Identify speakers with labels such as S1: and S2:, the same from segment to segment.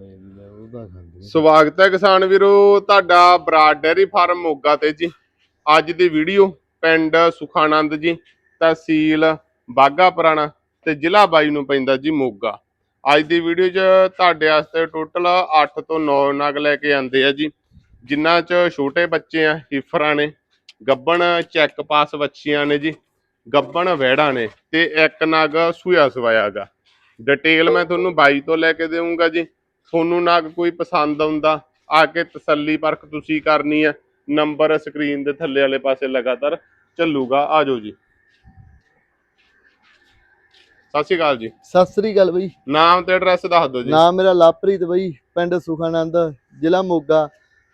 S1: ਵਾਲੇ ਦੀ ਲੈ ਉਹਦਾ ਖਾਂਦੇ
S2: ਸਵਾਗਤ ਹੈ ਕਿਸਾਨ ਵੀਰੋ, ਤੁਹਾਡਾ ਬਰਾਡ ਡੈਰੀ ਫਾਰਮ ਮੋਗਾ ਤੇ ਜੀ। ਅੱਜ ਦੀ ਵੀਡੀਓ, ਪਿੰਡ ਸੁਖਾਨੰਦ ਜੀ, ਤਹਿਸੀਲ ਬਾਗਾ ਪੁਰਾਣਾ ਤੇ ਜ਼ਿਲ੍ਹਾ ਬਾਈ ਨੂੰ ਪੈਂਦਾ ਜੀ ਮੋਗਾ। ਅੱਜ ਦੀ ਵੀਡੀਓ 'ਚ ਤੁਹਾਡੇ ਵਾਸਤੇ ਟੋਟਲ 8 ਤੋਂ 9 ਨਗ ਲੈ ਕੇ ਆਂਦੇ ਆ ਜੀ। ਜਿਨ੍ਹਾਂ 'ਚ ਛੋਟੇ ਬੱਚੇ ਆ, ਹਿਫਰਾਂ ਨੇ, ਗੱਬਣ ਚੈੱਕ ਪਾਸ ਬੱਚੀਆਂ ਨੇ ਜੀ, ਗੱਬਣ ਵਹਿੜਾਂ ਨੇ ਤੇ ਇੱਕ ਨਗ ਸੂਆ ਸਵਾਇਆਗਾ। ਡਿਟੇਲ ਮੈਂ ਤੁਹਾਨੂੰ ਬਾਈ ਤੋਂ ਲੈ ਕੇ ਦੇਵਾਂਗਾ ਜੀ। ਤੁਹਾਨੂੰ ਨਗ ਕੋਈ ਪਸੰਦ ਆਉਂਦਾ ਆ ਕੇ ਤਸੱਲੀ ਪਰਖ ਤੁਸੀਂ ਕਰਨੀ ਹੈ। ਨੰਬਰ ਸਕਰੀਨ ਦੇ ਥੱਲੇ ਵਾਲੇ ਪਾਸੇ ਲਗਾਤਾਰ ਚੱਲੂਗਾ। ਆ ਜਾਓ ਜੀ। ਸਤਿ ਸ਼੍ਰੀ ਅਕਾਲ ਜੀ।
S1: ਸਤਿ ਸ੍ਰੀ ਅਕਾਲ ਬਈ।
S2: ਨਾਮ ਤੇ ਐਡਰੈਸ ਦੱਸ ਦਿਓ ਜੀ।
S1: ਨਾਮ ਮੇਰਾ ਲਾਪ੍ਰੀਤ ਬਈ ਪਿੰਡ ਸੁਖਾਨੰਦ ਜ਼ਿਲ੍ਹਾ ਮੋਗਾ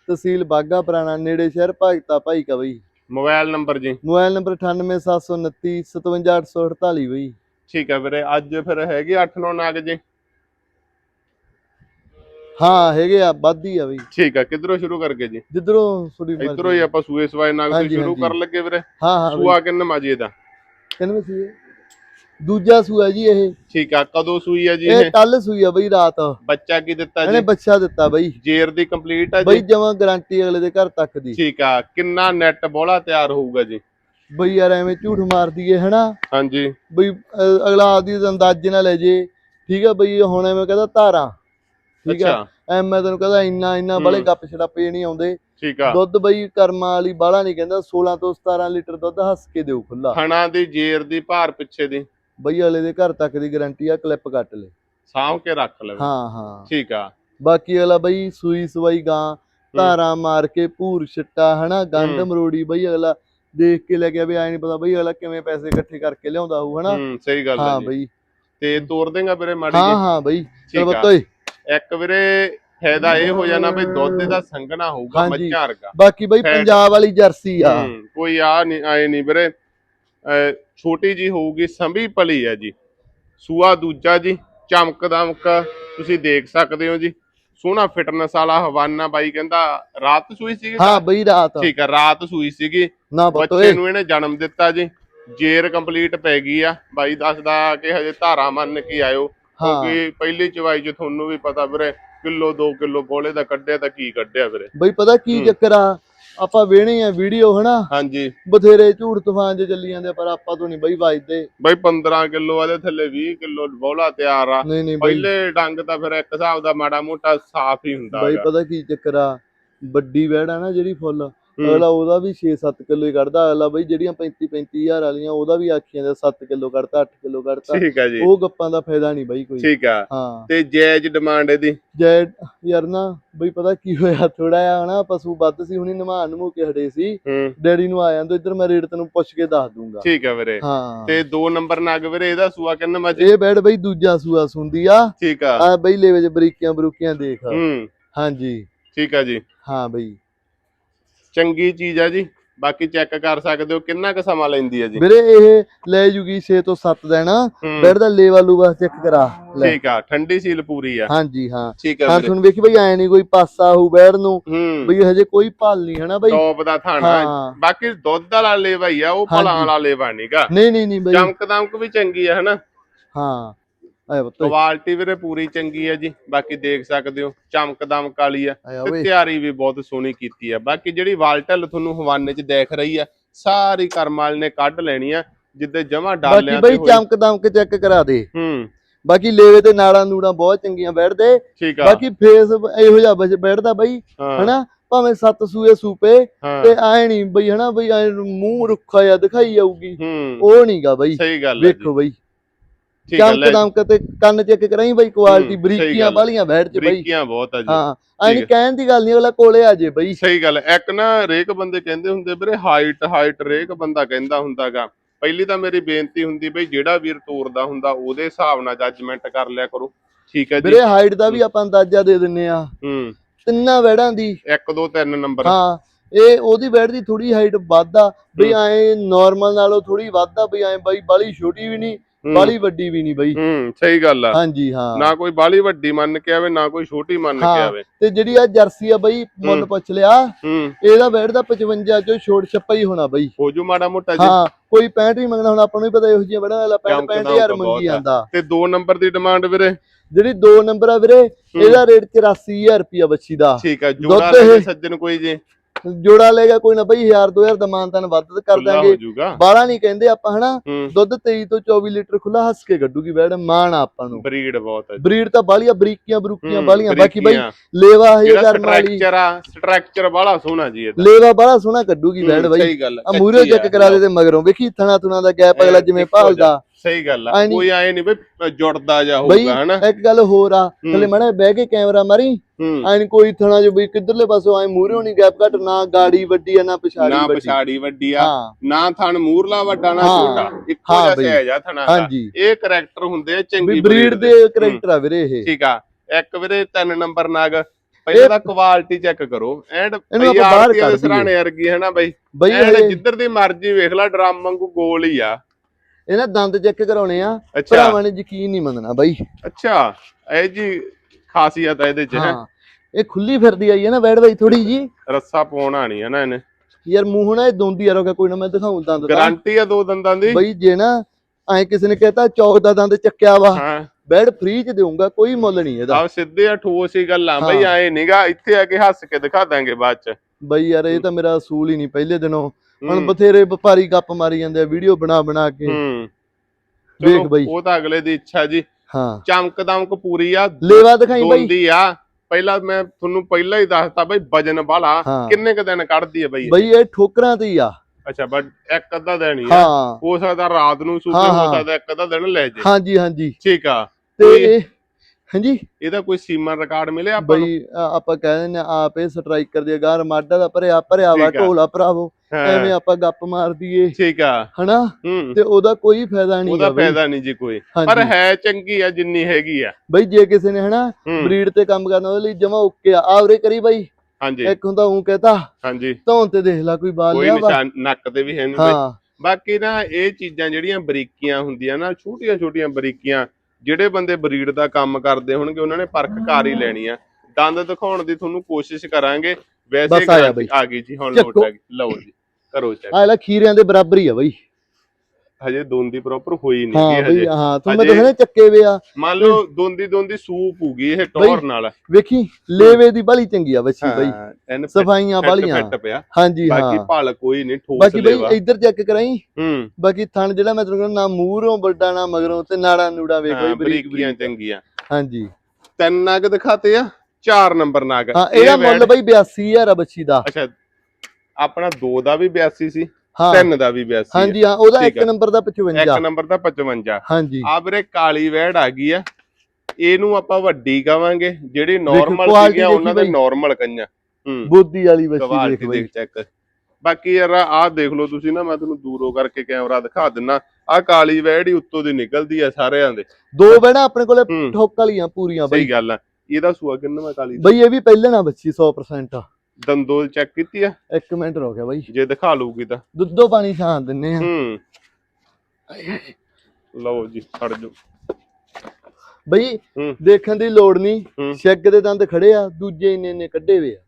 S1: ਤਹਿਸੀਲ ਬਾਗਾ ਪੁਰਾਣਾ ਨੇੜੇ ਸ਼ਹਿਰ ਭਗਤਾ ਭਾਈ ਕਾ ਬਈ।
S2: ਮੋਬਾਈਲ ਨੰਬਰ ਜੀ।
S1: ਮੋਬਾਈਲ ਨੰਬਰ 98729 57848 ਬਈ।
S2: ਠੀਕ ਹੈ ਵੀਰੇ ਅੱਜ ਫਿਰ ਹੈਗੇ 8-9 ਨਗ ਜੀ।
S1: ਹਾਂ ਹੈਗੇ ਆ ਵਾਧੀ ਆ ਬਈ।
S2: ਠੀਕ ਹੈ ਕਿੱਧਰੋਂ ਸ਼ੁਰੂ ਕਰਗੇ ਜੀ?
S1: ਜਿੱਧਰੋਂ ਮਰਜ਼ੀ।
S2: ਇਧਰੋਂ ਹੀ ਆਪਾਂ ਸੂਏ ਸਵਾਏ ਨਗ ਤੋਂ
S1: ਹਾਂਜੀ,
S2: ਸ਼ੁਰੂ
S1: ਹਾਂਜੀ।
S2: ਕਰਨ ਲੱਗੇ ਵੀਰੇ।
S1: ਹਾਂ ਹਾਂ ਬਈ।
S2: ਸੂਆ ਕਿੰਨਾ ਮਾਜੀ ਇਹਦਾ?
S1: ਕਿੰਨਵੇਂ ਸੀ ਇਹ? ਦੂਜਾ ਸੂਆ ਜੀ ਇਹ।
S2: ਠੀਕ ਆ ਕਦੋਂ ਸੂਈ ਹੈ ਜੀ
S1: ਇਹ
S2: ਇਹ?
S1: ਕੱਲ ਸੂਈ ਆ ਬਈ ਰਾਤ।
S2: ਬੱਚਾ ਕੀ ਦਿੱਤਾ
S1: ਇਹਨੇ
S2: ਜੀ
S1: ਬੱਚਾ ਦਿੱਤਾ ਬਈ।
S2: ਜੇਰ ਦੀ ਕੰਪਲੀਟ ਹੈ
S1: ਬਈ
S2: ਜੀ
S1: ਜਮਾਂ ਗਾਰੰਟੀ ਅਗਲੇ ਦੇ ਘਰ ਤੱਕ ਦੀ।
S2: ਠੀਕ ਆ ਕਿੰਨਾ ਨੈਟ ਬੋਲਾ ਤਿਆਰ ਹੋਊਗਾ ਜੀ?
S1: ਬਈ ਯਾਰ ਐਵੇਂ ਝੂਠ ਮਾਰ ਦਈਏ ਹਨਾ?
S2: ਹਾਂਜੀ।
S1: ਬਈ ਅ- ਅਗਲਾ ਆਦੀ ਅੰਦਾਜ਼ੇ ਨਾਲ ਲੈ ਜੇ। ਠੀਕ ਆ ਬਈ ਹੁਣ ਐਵੇਂ ਕਹਿੰਦਾ ਧਾਰਾਂ। ਠੀਕ ਆ? ਐ ਮੈਂ ਤੈਨੂੰ ਕਹਿੰਦਾ ਇੰਨਾ ਇੰਨਾ ਬੜੇ। ਗੱਪ ਛੜਾਪੇ ਨਹੀਂ ਆਉਂਦੇ।
S2: ਠੀਕ ਆ।
S1: ਦੁੱਧ ਬਈ ਕਰਮਾਂ ਵਾਲੀ ਬਾਹਲਾ ਨਹੀਂ ਕਹਿੰਦਾ 16 ਤੋਂ 17 ਲੀਟਰ ਦੁੱਧ ਹੱਸ ਕੇ ਦਿਓ ਖੁੱਲਾ
S2: ਥਣਾ ਦੀ ਜੇਰ ਦੀ ਭਾਰ ਪਿੱਛੇ ਦੀ।
S1: ਬਈ ਅਗਲੇ ਦੇ ਘਰ ਤੱਕ ਦੀ ਗਾਰੰਟੀ ਆ ਕਲਿੱਪ ਕੱਟ ਲੈ।
S2: ਸਾਂਭ ਕੇ ਰੱਖ ਲਵੇ
S1: ਹਾਂ ਹਾਂ।
S2: ਠੀਕ ਆ।
S1: ਬਾਕੀ ਅਗਲਾ ਬਈ ਸੂਈ ਸਵਾਈ ਗਾਂ ਧਾਰਾਂ ਮਾਰ ਕੇ ਭੂਰ ਛਿੱਟਾ ਹਨਾ? ਗੰਦ। ਮਰੋੜੀ ਬਈ ਅਗਲਾ ਦੇਖ ਕੇ ਲੱਗਿਆ ਵੀ ਐ ਨਹੀਂ ਪਤਾ ਬਈ ਅਗਲਾ ਕਿਵੇਂ ਪੈਸੇ ਇਕੱਠੇ ਕਰਕੇ ਲਿਆਉਂਦਾ ਹੋਊ ਹਨਾ?
S2: ਹੂੰ ਸਹੀ ਗੱਲ ਹੈ
S1: ਬਈ।
S2: ਤੇ ਤੋਰ ਦੇਗਾ ਵੀਰੇ ਮਾੜੀ
S1: ਹਾਂ ਹਾਂ ਬਈ। ਚਲ ਬੱਤੋਏ
S2: ਇੱਕ ਵੀਰੇ ਫਾਇਦਾ ਇਹ ਹੋ ਜਾਣਾ ਬਈ ਦੁੱਧ ਦਾ ਸੰਘਣਾ ਹੋਊਗਾ
S1: ਹਾਂਜੀ।
S2: ਮੱਝਾਂ ਵਰਗਾ।
S1: ਬਾਕੀ ਬਈ
S2: ਫੈਟ।
S1: ਪੰਜਾਬ ਵਾਲੀ ਜਰਸੀ ਆ।
S2: ਹੂੰ, ਕੋਈ ਆ ਨਹੀਂ ਆਏ ਨਹੀਂ ਵੀਰੇ। ਅਹ ਛੋਟੀ ਜੀ ਹੋਊਗੀ ਸੰਭੀ ਪਲੀ ਹੈ ਜੀ। ਸੂਆ ਦੂਜਾ ਜੀ ਚਮਕ ਦਮਕ ਤੁਸੀਂ ਦੇਖ ਸਕਦੇ ਹੋ ਜੀ। ਸੋਹਣਾ ਫਿਟਨੈਸ ਵਾਲਾ ਹਵਾਨਾ ਬਾਈ ਕਹਿੰਦਾ ਰਾਤ ਸੂਈ ਸੀਗੀ
S1: ਹਾਂ ਬਈ ਰਾਤ।
S2: ਠੀਕ ਹੈ ਰਾਤ ਸੂਈ ਸੀਗੀ।
S1: ਨਾ
S2: ਬੱਚੇ ਨੂੰ ਇਹਨੇ ਜਨਮ ਦਿੱਤਾ ਜੀ। ਜੇਰ ਕੰਪਲੀਟ ਪੈ ਗਈ ਆ। ਬਾਈ ਦੱਸਦਾ ਕਿ ਹਜੇ ਧਾਰਾ ਮੰਨ ਕੇ ਆਇਓ। ਕਿਉਂਕਿ ਪਹਿਲੀ ਚਵਾਈ ਚ ਤੁਹਾਨੂੰ ਵੀ ਪਤਾ ਵੀਰੇ ਕਿਲੋ 2 ਕਿਲੋ ਬੋਲੇ ਦਾ ਕੱਢਿਆ ਤਾਂ ਕੀ ਕੱਢਿਆ ਵੀਰੇ?
S1: ਬਈ ਪਤਾ ਕੀ। ਚੱਕਰ ਆ? ਆਪਾਂ ਵੇਣੇ ਆ ਵੀਡੀਓ ਹਨਾ?
S2: ਹਾਂਜੀ।
S1: ਬਥੇਰੇ ਝੂਠ ਤੂਫਾਨ ਜੇ ਚੱਲੀ ਜਾਂਦੇ ਪਰ ਆਪਾਂ ਤੋਂ ਨਹੀਂ ਬਈ ਵੱਜਦੇ।
S2: ਬਾਈ 15 ਕਿਲੋ ਵਾਲੇ ਥੱਲੇ 20 ਕਿਲੋ ਬੋਲਾ ਤਿਆਰ ਆ। ਪਹਿਲੇ ਡੰਗ ਤਾਂ ਫਿਰ ਇੱਕ ਹਿਸਾਬ ਦਾ ਮਾੜਾ ਮੋਟਾ ਸਾਫ਼ ਹੀ ਹੁੰਦਾ
S1: ਬਈ। ਪਤਾ ਕੀ ਚੱਕਰ ਆ? ਵੱਡੀ ਵੈੜ ਆ ਨਾ ਜਿਹੜੀ ਫੁੱਲ ਅਗਲਾ ਉਹਦਾ ਵੀ 6-7 ਕਿਲੋ ਹੀ ਕੱਢਦਾ ਅਗਲਾ ਬਈ ਜਿਹੜੀਆਂ 35-35 ਹਜ਼ਾਰ ਵਾਲੀਆਂ ਉਹਦਾ ਵੀ ਆਖੀਆਂ ਦਾ 7 ਕਿਲੋ ਕੱਢਤਾ 8 ਕਿਲੋ ਕੱਢਤਾ
S2: ਠੀਕ ਹੈ ਜੀ।
S1: ਉਹ ਗੱਪਾਂ ਦਾ ਫਾਇਦਾ ਨਹੀਂ ਬਈ ਕੋਈ।
S2: ਠੀਕ ਆ।
S1: ਹਾਂ।
S2: ਤੇ ਜਾਇਜ਼ ਡਿਮਾਂਡ ਇਹਦੀ?
S1: ਜੈ ਯਾਰ ਨਾ ਬਈ ਪਤਾ ਕੀ ਹੋਇਆ ਥੋੜਾ ਜਿਹਾ ਹਨਾ ਪਸ਼ੂ ਵੱਧ ਸੀ ਹੁਣੀ ਨਮਾ ਨਮੂ ਕੇ ਹਟੇ ਸੀ। ਡੈਡੀ ਨੂੰ ਆ ਜਾਂਦੇ ਇੱਧਰ ਮੈਂ ਰੇਟ ਤੈਨੂੰ ਪੁੱਛ ਕੇ ਦੱਸ ਦੂੰਗਾ।
S2: ਠੀਕ ਆ ਵੀਰੇ।
S1: ਹਾਂ।
S2: ਤੇ 2 ਨੰਬਰ ਨਗ ਵੀਰੇ ਇਹਦਾ ਸੂਆ ਕਿੰਨਾ ਮੱਝ?
S1: ਇਹ ਬੈਡ ਬਈ ਦੂਜਾ ਸੂਆ ਸੁੰਦੀ ਆ।
S2: ਠੀਕ ਆ।
S1: ਆ ਬਈ ਲੈ ਵਿੱਚ ਬਰੀਕੀਆਂ ਬਰੂਕੀਆਂ ਦੇਖ।
S2: ਹੂੰ।
S1: ਹਾਂਜੀ।
S2: ਠੀਕ ਆ ਜੀ।
S1: ਹਾਂ ਬਈ।
S2: ਚੰਗੀ ਚੀਜ਼ ਆ ਜੀ। ਬਾਕੀ ਚੈੱਕ ਕਰ ਸਕਦੇ ਹੋ ਕਿੰਨਾ ਕੁ ਸਮਾਂ ਲੈਂਦੀ ਹੈ ਜੀ।
S1: ਵੀਰੇ ਇਹ ਲੈ ਜੂਗੀ 6 ਤੋਂ 7 ਦਿਨ।
S2: ਹੂੰ,
S1: ਬੈਡ ਦਾ ਲੇਵਾ ਲੂਵਾ ਚੈੱਕ ਕਰਾ ਲੈ।
S2: ਠੀਕ ਆ ਠੰਡੀ ਸੀਲ ਪੂਰੀ ਆ।
S1: ਹਾਂਜੀ ਹਾਂ।
S2: ਠੀਕ ਆ
S1: ਹਾਂ ਤੁਹਾਨੂੰ ਵੇਖੀ ਬਈ ਐ ਨਹੀਂ ਕੋਈ ਪਾਸਾ ਹੋਊ ਬੈਡ ਨੂੰ।
S2: ਹੂੰ।
S1: ਬਈ ਹਜੇ ਕੋਈ ਭਾਲ ਨਹੀਂ ਹਨਾ ਬਈ?
S2: ਟੌਪ ਦਾ ਥਾਣਾ।
S1: ਹਾਂ।
S2: ਬਾਕੀ ਦੁੱਧ ਵਾਲਾ ਲੇਵਾ ਹੀ ਆ ਉਹ। ਭਲਾਂ ਵਾਲਾ ਲੇਵਾ ਨਹੀਂਗਾ
S1: ਨਹੀਂ ਨਹੀਂ ਨਹੀਂ ਬਈ।
S2: ਚਮਕ ਦਮਕ ਵੀ ਚੰਗੀ ਆ ਹਨਾ?
S1: ਹਾਂ। ਆਏ ਬੱਤੋ
S2: ਕੁਆਲਿਟੀ ਵੀਰੇ ਪੂਰੀ ਚੰਗੀ ਹੈ ਜੀ ਬਾਕੀ ਦੇਖ ਸਕਦੇ ਹੋ ਚਮਕ ਦਮਕ ਵਾਲੀ ਆ ਤੇ ਤਿਆਰੀ ਵੀ ਬਹੁਤ ਸੋਹਣੀ ਕੀਤੀ ਆ। ਬਾਕੀ ਜਿਹੜੀ ਵਾਲਟਲ ਤੁਹਾਨੂੰ ਹਵਾਨੇ 'ਚ ਦੇਖ ਰਹੀ ਆ ਸਾਰੀ ਕਰਮਾਲ ਨੇ ਕੱਢ ਲੈਣੀ ਆ ਜਿੱਦੇ ਜਮਾ
S1: ਬਾਕੀ
S2: ਡਾਲਿਆਂ
S1: ਬਈ
S2: ਹੋਈ-
S1: ਚਮਕ ਦਮਕ ਚੈੱਕ ਕਰਾ ਦੇ।
S2: ਹੂੰ।
S1: ਬਾਕੀ ਲੇਵੇ ਤੇ ਨਾੜਾਂ ਨੂੜਾਂ ਬਹੁਤ ਚੰਗੀਆਂ ਬੈਠਦੇ। ਬਾਕੀ ਫੇਸ ਇਹੋ ਜਿਹਾ ਬੈਠਦਾ ਬਈ ਹਨਾ? ਭਾਵੇਂ ਸੱਤ ਸੂਏ ਸੂਪੇ ਤੇ ਐ ਨਹੀਂ ਬਈ ਹਨਾ? ਬਈ ਮੂੰਹ ਰੁੱਖਾ ਜਿਹਾ ਦਿਖਾਈ ਜਾਊਗੀ।
S2: ਹੂੰ।
S1: ਉਹ ਨਹੀਂਗਾ ਬਈ।
S2: ਸਹੀ ਗੱਲ
S1: ਵੇਖੋ ਬਈ। ਚਮਕ ਦਮਕ ਤੇ ਕੰਨ ਚੈੱਕ ਕਰਾਈ ਬਈ ਕੁਆਲਿਟੀ ਬਰੀਕੀਆਂ। ਵਾਲੀਆਂ ਬੈਠ ਚ ਬਈ।
S2: ਬਰੀਕੀਆਂ ਬਹੁਤ ਆ ਜੀ।
S1: ਹਾਂ ਐ ਨਹੀਂ
S2: ਠੀਕ
S1: ਕਹਿਣ ਦੀ ਗੱਲ ਨਹੀਂ ਅਗਲਾ ਕੋਲੇ ਆ ਜੇ ਬਈ।
S2: ਸਹੀ ਗੱਲ। ਇੱਕ ਨਾ ਰੇਕ ਬੰਦੇ ਕਹਿੰਦੇ ਹੁੰਦੇ ਵੀਰੇ ਹਾਈਟ ਹਾਈਟ ਰੇਕ ਬੰਦਾ ਕਹਿੰਦਾ ਹੁੰਦਾਗਾ। ਪਹਿਲੀ ਤਾਂ ਮੇਰੀ ਬੇਨਤੀ ਹੁੰਦੀ ਬਈ ਜਿਹੜਾ ਵੀਰ ਤੋਰਦਾ ਹੁੰਦਾ ਉਹਦੇ ਹਿਸਾਬ ਨਾਲ ਜੱਜਮੈਂਟ ਕਰ ਲਿਆ ਕਰੋ। ਠੀਕ ਹੈ ਜੀ।
S1: ਵੀਰੇ ਹਾਈਟ ਦਾ ਵੀ ਆਪਾਂ ਅੰਦਾਜ਼ਾ ਦੇ ਦਿੰਨੇ ਆ।
S2: ਹੂੰ।
S1: ਤਿੰਨਾਂ ਵੈੜਾਂ ਦੀ।
S2: 1 2 3 ਨੰਬਰ
S1: ਹਾਂ ਇਹ ਉਹਦੀ ਵੈੜ ਦੀ ਥੋੜੀ ਹਾਈਟ ਵੱਧ ਆ ਬਈ
S2: ਹੂੰ।
S1: ਐ ਨਾਰਮਲ ਨਾਲੋਂ ਥੋੜੀ ਵੱਧ ਆ ਬਈ ਐ ਬਾਈ ਬਾਲੀ ਛੋਟੀ ਵੀ ਨਹੀਂ ਬਾਲੀ ਵੱਡੀ ਵੀ ਨਹੀਂ ਬਈ।
S2: ਹੂੰ ਸਹੀ ਗੱਲ ਆ।
S1: ਹਾਂਜੀ ਹਾਂ।
S2: ਨਾ ਕੋਈ ਬਾਲੀ ਵੱਡੀ ਮੰਨ ਕੇ ਆਵੇ ਨਾ ਕੋਈ ਛੋਟੀ ਮੰਨ ਕੇ। ਆਵੇ।
S1: ਤੇ ਜਿਹੜੀ ਆ ਜਰਸੀ ਆ ਬਈ ਮੁੱਲ। ਪੁੱਛ ਲਿਆ
S2: ਹੂੰ।
S1: ਇਹਦਾ ਵੈੜ ਦਾ 55 ਚੋਂ ਛੋੜ ਛੱਪਾ ਹੀ ਹੋਣਾ ਬਈ।
S2: ਹੋ ਜੂ ਮਾੜਾ ਮੋਟਾ ਜੀ।
S1: ਹਾਂ ਕੋਈ 65 ਹੀ ਮੰਗਣਾ ਹੁਣ ਆਪਾਂ ਨੂੰ ਵੀ ਪਤਾ ਇਹੋ ਜਿਹੀਆਂ ਵੈੜਾਂ ਵਾਲਾ 65
S2: ਚਮਕਦਾ
S1: 65000
S2: ਹੋਊਗਾ
S1: ਮੰਗੀ। ਜਾਂਦਾ।
S2: ਤੇ 2 ਨੰਬਰ ਦੀ ਡਿਮਾਂਡ ਵੀਰੇ?
S1: ਜਿਹੜੀ 2 ਨੰਬਰ ਆ ਵੀਰੇ ਇਹਦਾ ਰੇਟ 84000 ਰੁਪਿਆ ਬੱਚੀ ਦਾ।
S2: ਠੀਕ ਆ ਜੋੜਾ ਸੱਜਣ ਕੋਈ ਜੇ।
S1: ਜੋੜਾ ਲਏਗਾ ਕੋਈ ਨਾ ਬਈ 1000 2000 ਦਾ ਮਾਨਤਾਨ ਵੱਧ ਕਰ ਦਾਂਗੇ। ਬਾਲਾ ਨਹੀਂ ਕਹਿੰਦੇ ਆਪਾਂ ਹਨਾ? ਦੁੱਧ 23 ਤੋਂ 24 ਲੀਟਰ ਖੁੱਲਾ ਹੱਸ ਕੇ ਕੱਢੂਗੀ ਵੈੜ ਮਾਣ ਆ ਆਪਾਂ ਨੂੰ।
S2: ਬਰੀਡ ਬਹੁਤ ਹੈ
S1: ਬਰੀਡ ਤਾਂ ਬਾਲੀਆਂ ਬਰੀਕੀਆਂ ਬਰੂਕੀਆਂ ਬਾਲੀਆਂ ਬਾਕੀ ਬਈ। ਲੇਵਾ ਇਹ ਕਰਨ ਵਾਲੀ
S2: ਸਟਰਕਚਰ ਵਾਲਾ ਸੋਹਣਾ ਜੀ ਇਹਦਾ।
S1: ਲੇਵਾ ਬਾਲਾ ਸੋਹਣਾ ਕੱਢੂਗੀ
S2: ਹੂੰ,
S1: ਬਾਈ। ਆ ਮੂਰੇ ਚੈੱਕ ਕਰਾ ਦੇ ਤੇ ਮਗਰੋਂ। ਵੇਖੀ ਥਣਾ ਥੁਣਾ ਦਾ ਗੈਪ ਅਗਲਾ ਜਿਵੇਂ। ਭਾਲਦਾ।
S2: ਸਹੀ ਗੱਲ ਆ।
S1: ਨੀ-
S2: ਕੋਈ ਐ ਨਹੀਂ ਬਈ ਜੁੜਦਾ ਜਾ ਹੋਊਗਾ ਹਨਾ?
S1: ਇੱਕ ਗੱਲ ਹੋਰ ਆ ਥੱਲੇ ਮੜਾ ਬਹਿ ਕੇ ਕੈਮਰਾ ਮਾਰੀ। ਐਨ ਕੋਈ ਥਣਾ ਜੋ ਬਈ ਕਿੱਧਰਲੇ ਪਾਸੋਂ ਐ ਮੂਰੇ ਹੋਣੀ ਗੈਪ ਘਟ ਨਾ ਗਾੜੀ ਵੱਡੀ ਆ ਨਾ ਪਛਾੜੀ
S2: ਨਾ
S1: ਵੱਡੀ।
S2: ਪਛਾੜੀ ਵੱਡੀ ਆ ਨਾ ਥਣ ਮੂਰਲਾ ਵੱਡਾ ਨਾ ਛੋਟਾ। ਇੱਕੋ ਜਿਹਾ। ਸਹਿਜ ਆ ਥਣਾ ਇਹ ਕਰੈਕਟਰ ਹੁੰਦੇ ਆ ਚੰਗੀ
S1: ਬਰੀਡ ਦੇ। ਕਰੈਕਟਰ ਆ ਵੀਰੇ ਇਹ।
S2: ਠੀਕ ਆ। ਇੱਕ ਵੀਰੇ ਤਿੰਨ ਨੰਬਰ ਨਾਗ। ਪਹਿਲਾਂ ਤਾਂ ਕੁਆਲਿਟੀ ਚੈੱਕ ਕਰੋ। ਐਂਡ
S1: ਇਹਨੂੰ ਆਪਾਂ ਬਾਹਰ ਕੱਢ ਦਈਏ।
S2: ਸਰਾਣੇ ਵਰਗੀ ਹੈ ਨਾ ਬਈ ਜਿੱਧਰ ਦੀ ਮਰਜ਼ੀ ਵੇਖ ਲੈ ਡਰਮ ਵਾਂਗੂ ਗੋਲ ਹੀ ਆ।
S1: ਇਹਨਾਂ ਦੰਦ ਚੈੱਕ ਕਰਾਉਣੇ ਆ ਭਰਾਵਾਂ ਨੇ ਯਕੀਨ ਨਹੀਂ ਮੰਨਣਾ ਬਾਈ।
S2: ਅੱਛਾ ਇਹ ਜੀ ਖਾਸੀਅਤ ਆ ਇਹਦੇ ਚ ਹੈ।
S1: ਹਾਂ ਇਹ ਖੁੱਲੀ ਫਿਰਦੀ ਆਈ ਹੈ ਨਾ ਵੈੜ ਬਾਈ ਥੋੜੀ ਜੀ।
S2: ਰੱਸਾ ਪਾਉਣਾ ਨਹੀਂ ਹੈ ਨਾ ਇਹਨੇ।
S1: ਯਾਰ ਮੂੰਹ ਨਾ ਇਹ ਦੋਂਦੀ ਆ ਰੋਗਾ ਕੋਈ ਨਾ ਮੈਂ ਦਿਖਾਉਂ ਦੰਦ
S2: ਗਾਰੰਟੀ ਆ ਦੋ ਦੰਦਾਂ ਦੀ।
S1: ਬਈ ਜੇ ਨਾ ਐ ਕਿਸੇ ਨੇ ਕਹਿਤਾ ਚੌਕ ਦਾ ਦੰਦ ਚੱਕਿਆ ਵਾ
S2: ਹਾਂ।
S1: ਬੈਡ ਫ੍ਰੀ ਚ ਦੇਊਂਗਾ ਕੋਈ ਮੁੱਲ ਨਹੀਂ ਇਹਦਾ।
S2: ਆਹ ਸਿੱਧੇ ਆ ਠੋਸ ਹੀ ਗੱਲਾਂ ਬਈ
S1: ਹਾਂ।
S2: ਐ ਨਹੀਂਗਾ ਇੱਥੇ ਆ ਕੇ ਹੱਸ ਕੇ ਦਿਖਾ ਦਾਂਗੇ ਬਾਅਦ ਚ।
S1: ਬਈ ਯਾਰ ਇਹ ਤਾਂ ਮੇਰਾ ਅਸੂਲ ਹੀ ਨਹੀਂ ਪਹਿਲੇ ਦਿਨੋਂ ਹੁਣ ਬਥੇਰੇ ਵਪਾਰੀ ਗੱਪ ਮਾਰੀ ਜਾਂਦੇ ਆ ਵੀਡੀਓ ਬਣਾ ਬਣਾ ਕੇ।
S2: ਹੂੰ।
S1: ਦੇਖ ਬਈ।
S2: ਉਹ ਤਾਂ ਅਗਲੇ ਦੀ ਇੱਛਾ ਜੀ।
S1: ਹਾਂ।
S2: ਚਮਕ ਦਮਕ ਪੂਰੀ ਆ।
S1: ਲੇਵਾ ਦਿਖਾਈ ਬਈ।
S2: ਦੋਂਦੀ ਆ। ਪਹਿਲਾਂ ਮੈਂ ਤੁਹਾਨੂੰ ਪਹਿਲਾਂ ਹੀ ਦੱਸਤਾ ਬਈ ਵਜਨ ਵਾਲਾ। ਕਿੰਨੇ ਕ ਦਿਨ ਕੱਢਦੀ ਹੈ ਬਈ?
S1: ਬਈ ਇਹ ਠੋਕਰਾਂ ਤੇ ਹੀ ਆ।
S2: ਅੱਛਾ ਬਟ ਇੱਕ ਅੱਧਾ ਦਿਨ ਹੀ ਆ।
S1: ਹਾਂ।
S2: ਸਕਦਾ ਰਾਤ ਨੂੰ ਸੂਪੇ
S1: ਹਾਂ।
S2: ਸਕਦਾ ਇੱਕ ਅੱਧਾ ਦਿਨ ਲੈ ਜੇ।
S1: ਹਾਂਜੀ ਹਾਂਜੀ।
S2: ਠੀਕ ਆ।
S1: ਤੇ ਹਾਂਜੀ।
S2: ਇਹਦਾ ਕੋਈ ਸੀਮਾ ਰਿਕਾਰਡ ਮਿਲਿਆ ਆਪਾਂ ਨੂੰ?
S1: ਬਈ ਆ- ਆਪਾਂ ਕਹਿ ਦਿੰਦੇ ਆ ਆਪ ਇਹ ਸਟ੍ਰਾਈਕਰ ਦੀ ਗਾਰ ਮਾਡਾ ਦਾ ਭਰਿਆ ਭਰਿਆ ਵਾ
S2: ਠੀਕ ਆ।
S1: ਢੋਲਾ ਭਰਾਵੋ ਐਵੇਂ ਆਪਾਂ ਗੱਪ ਮਾਰ ਦਈਏ।
S2: ਠੀਕ ਆ।
S1: ਹਨਾ?
S2: ਹੂੰ।
S1: ਤੇ ਉਹਦਾ ਕੋਈ ਫਾਇਦਾ ਨਹੀਂ
S2: ਉਹਦਾ ਫਾਇਦਾ ਨਹੀਂ ਜੀ ਕੋਈ। ਪਰ ਹੈ ਚੰਗੀ ਆ ਜਿੰਨੀ ਹੈਗੀ ਆ।
S1: ਬਈ ਜੇ ਕਿਸੇ ਨੇ ਹਨਾ
S2: ਹੂੰ।
S1: ਬਰੀਡ ਤੇ ਕੰਮ ਕਰਨਾ ਉਹਦੇ ਲਈ ਜਮਾ ਓਕੇ ਆ। ਆਵਰੇ ਕਰੀ ਬਈ।
S2: ਹਾਂਜੀ।
S1: ਇੱਕ ਹੁੰਦਾ ਉਹ ਕਹਤਾ
S2: ਹਾਂਜੀ।
S1: ਧੌਣ ਤੇ ਦੇਖ ਲੈ ਕੋਈ ਬਾਲ
S2: ਕੋਈ
S1: ਲਿਆ ਵਾ।
S2: ਨਿਸ਼ਾਨ ਨੱਕ ਤੇ ਵੀ ਹੈ ਨਹੀਂ ਬਈ।
S1: ਹਾਂ।
S2: ਬਾਕੀ ਨਾ ਇਹ ਚੀਜ਼ਾਂ ਜਿਹੜੀਆਂ ਬਰੀਕੀਆਂ ਹੁੰਦੀਆਂ ਨਾ ਛੋਟੀਆਂ ਛੋਟੀਆਂ ਬਰੀਕੀਆਂ ਜਿਹੜੇ ਬੰਦੇ ਬਰੀਡ ਦਾ ਕੰਮ ਕਰਦੇ ਹੋਣਗੇ ਉਹਨਾਂ ਨੇ ਪਰਖ ਕਰ ਹੀ ਲੈਣੀ ਆ। ਦੰਦ ਦਿਖਾਉਣ ਦੀ ਤੁਹਾਨੂੰ ਕੋਸ਼ਿਸ਼ ਕਰਾਂਗੇ। ਵੈਸੇ। ਆ ਗਈ ਜੀ ਹੁਣ ਲੋਟ। ਆ ਗਈ ਲਓ ਜੀ ਕਰੋ ਚੈੱਕ
S1: ਆ ਲੈ ਖੀਰਿਆਂ ਦੇ ਬਰਾਬਰ ਹੀ ਆ ਬਈ।
S2: ਹਜੇ ਦੋਂਦੀ ਪ੍ਰੋਪਰ ਹੋਈ ਨਹੀਂ
S1: ਹਾਂ ਬਈ
S2: ਹਜੇ।
S1: ਹਾਂ ਤੂੰ ਮੈਂ
S2: ਹਜੇ-
S1: ਦੱਸਣਾ ਚੱਕੇ ਵੇ ਆ।
S2: ਮੰਨ ਲਓ ਦੋਂਦੀ ਦੋਂਦੀ ਸੂਪ ਹੋਗੀ ਇਹ ਟੌਰ ਨਾਲ।
S1: ਵੇਖੀ ਲੇਵੇ ਦੀ ਬਲੀ ਚੰਗੀ ਆ ਬੱਚੀ ਬਈ।
S2: ਹਾਂ ਐਨ
S1: ਸਫਾਈਆਂ ਬਾਲੀਆਂ।
S2: ਫਿੱਟ ਪਿਆ।
S1: ਹਾਂਜੀ
S2: ਬਾਕੀ
S1: ਹਾਂ
S2: ਭਲ ਕੋਈ ਨਹੀਂ ਠੋਸ
S1: ਬਾਕੀ
S2: ਲੇਵਾ
S1: ਬਈ ਇੱਧਰ ਚੈੱਕ ਕਰਾਈ।
S2: ਹੂੰ।
S1: ਬਾਕੀ ਥਣ ਜਿਹੜਾ ਮੈਂ ਤੈਨੂੰ ਕਹਿੰਦਾ ਨਾ ਮੂਹਰੋਂ ਵੱਡਾ ਨਾ ਮਗਰੋਂ ਤੇ ਨਾੜਾ ਨੂੜਾ ਵੇਖ
S2: ਹਾਂ,
S1: ਬਰੀਕ
S2: ਬਰੀਕੀਆਂ
S1: ਬਰੀਕ
S2: ਚੰਗੀਆਂ।
S1: ਹਾਂਜੀ।
S2: ਤਿੰਨ ਨਗ ਦਿਖਾਤੇ ਆ ਚਾਰ ਨੰਬਰ ਨਗ।
S1: ਹਾਂ
S2: ਇਹ
S1: ਇਹਦਾ ਮੁੱਲ ਬਈ 82000 ਆ ਬੱਚੀ ਦਾ।
S2: ਅੱਛਾ ਆਪਣਾ 2 ਦਾ ਵੀ 82 ਸੀ।
S1: ਹਾਂ।
S2: ਤਿੰਨ ਦਾ ਵੀ 82 ਹੈ।
S1: ਹਾਂਜੀ ਹਾਂ ਉਹਦਾ ਇੱਕ
S2: ਆ।
S1: ਨੰਬਰ ਦਾ
S2: ਇੱਕ
S1: 55
S2: ਨੰਬਰ ਦਾ 55
S1: ਹਾਂਜੀ।
S2: ਆ ਵੀਰੇ ਕਾਲੀ ਵੈੜ ਆ ਗਈ ਆ। ਇਹਨੂੰ ਆਪਾਂ ਵੱਡੀ ਕਵਾਂਗੇ ਜਿਹੜੀ ਨਾਰਮਲ ਸੀਗੀਆਂ ਉਹਨਾਂ ਦੇ। ਨਾਰਮਲ ਹੂੰ।
S1: ਬੋਦੀ ਵਾਲੀ ਬੱਚੀ ਦੇਖ ਬਈ।
S2: ਦੇਖ ਚੈੱਕ ਬਾਕੀ ਯਾਰ ਆਹ ਦੇਖ ਲਓ ਤੁਸੀਂ ਨਾ ਮੈਂ ਤੁਹਾਨੂੰ ਦੂਰੋਂ ਕਰਕੇ ਕੈਮਰਾ ਦਿਖਾ ਦਿੰਨਾ। ਆਹ ਕਾਲੀ ਹੀ ਉੱਤੋਂ ਦੀ ਨਿਕਲਦੀ ਆ ਸਾਰਿਆਂ ਦੇ।
S1: ਦੋ ਬੈਣਾ ਆਪਣੇ ਕੋਲੇ ਠੋਕ ਵਾਲੀਆਂ ਪੂਰੀਆਂ ਬਈ।
S2: ਸਹੀ ਗੱਲ ਆ। ਇਹਦਾ ਸੂਆ ਕਿੰਨਾ ਕਾਲੀ?
S1: ਬਈ ਇਹ ਵੀ ਪਹਿਲੇ ਨਾ ਬੱਚੀ 100%
S2: ਦੰਦੋ ਚੈੱਕ ਕੀਤੀ ਆ?
S1: ਇੱਕ ਮਿੰਟ ਰੁਕ ਗਿਆ ਬਈ।
S2: ਜੇ ਦਿਖਾ ਲਊਗੀ ਤਾਂ।
S1: ਦੁੱਧੋ ਪਾਣੀ ਛਾਣ ਦਿੰਨੇ ਆ।
S2: ਹੂੰ। ਲਓ ਜੀ ਫੜ ਜੋ
S1: ਬਈ ਦੇਖਣ ਦੀ ਲੋੜ ਨਹੀਂ ਛੱਗ ਦੇ ਦੰਦ ਖੜੇ ਆ ਦੂਜੇ ਇੰਨੇ ਇੰਨੇ ਕੱਢੇ ਵੇ ਆ।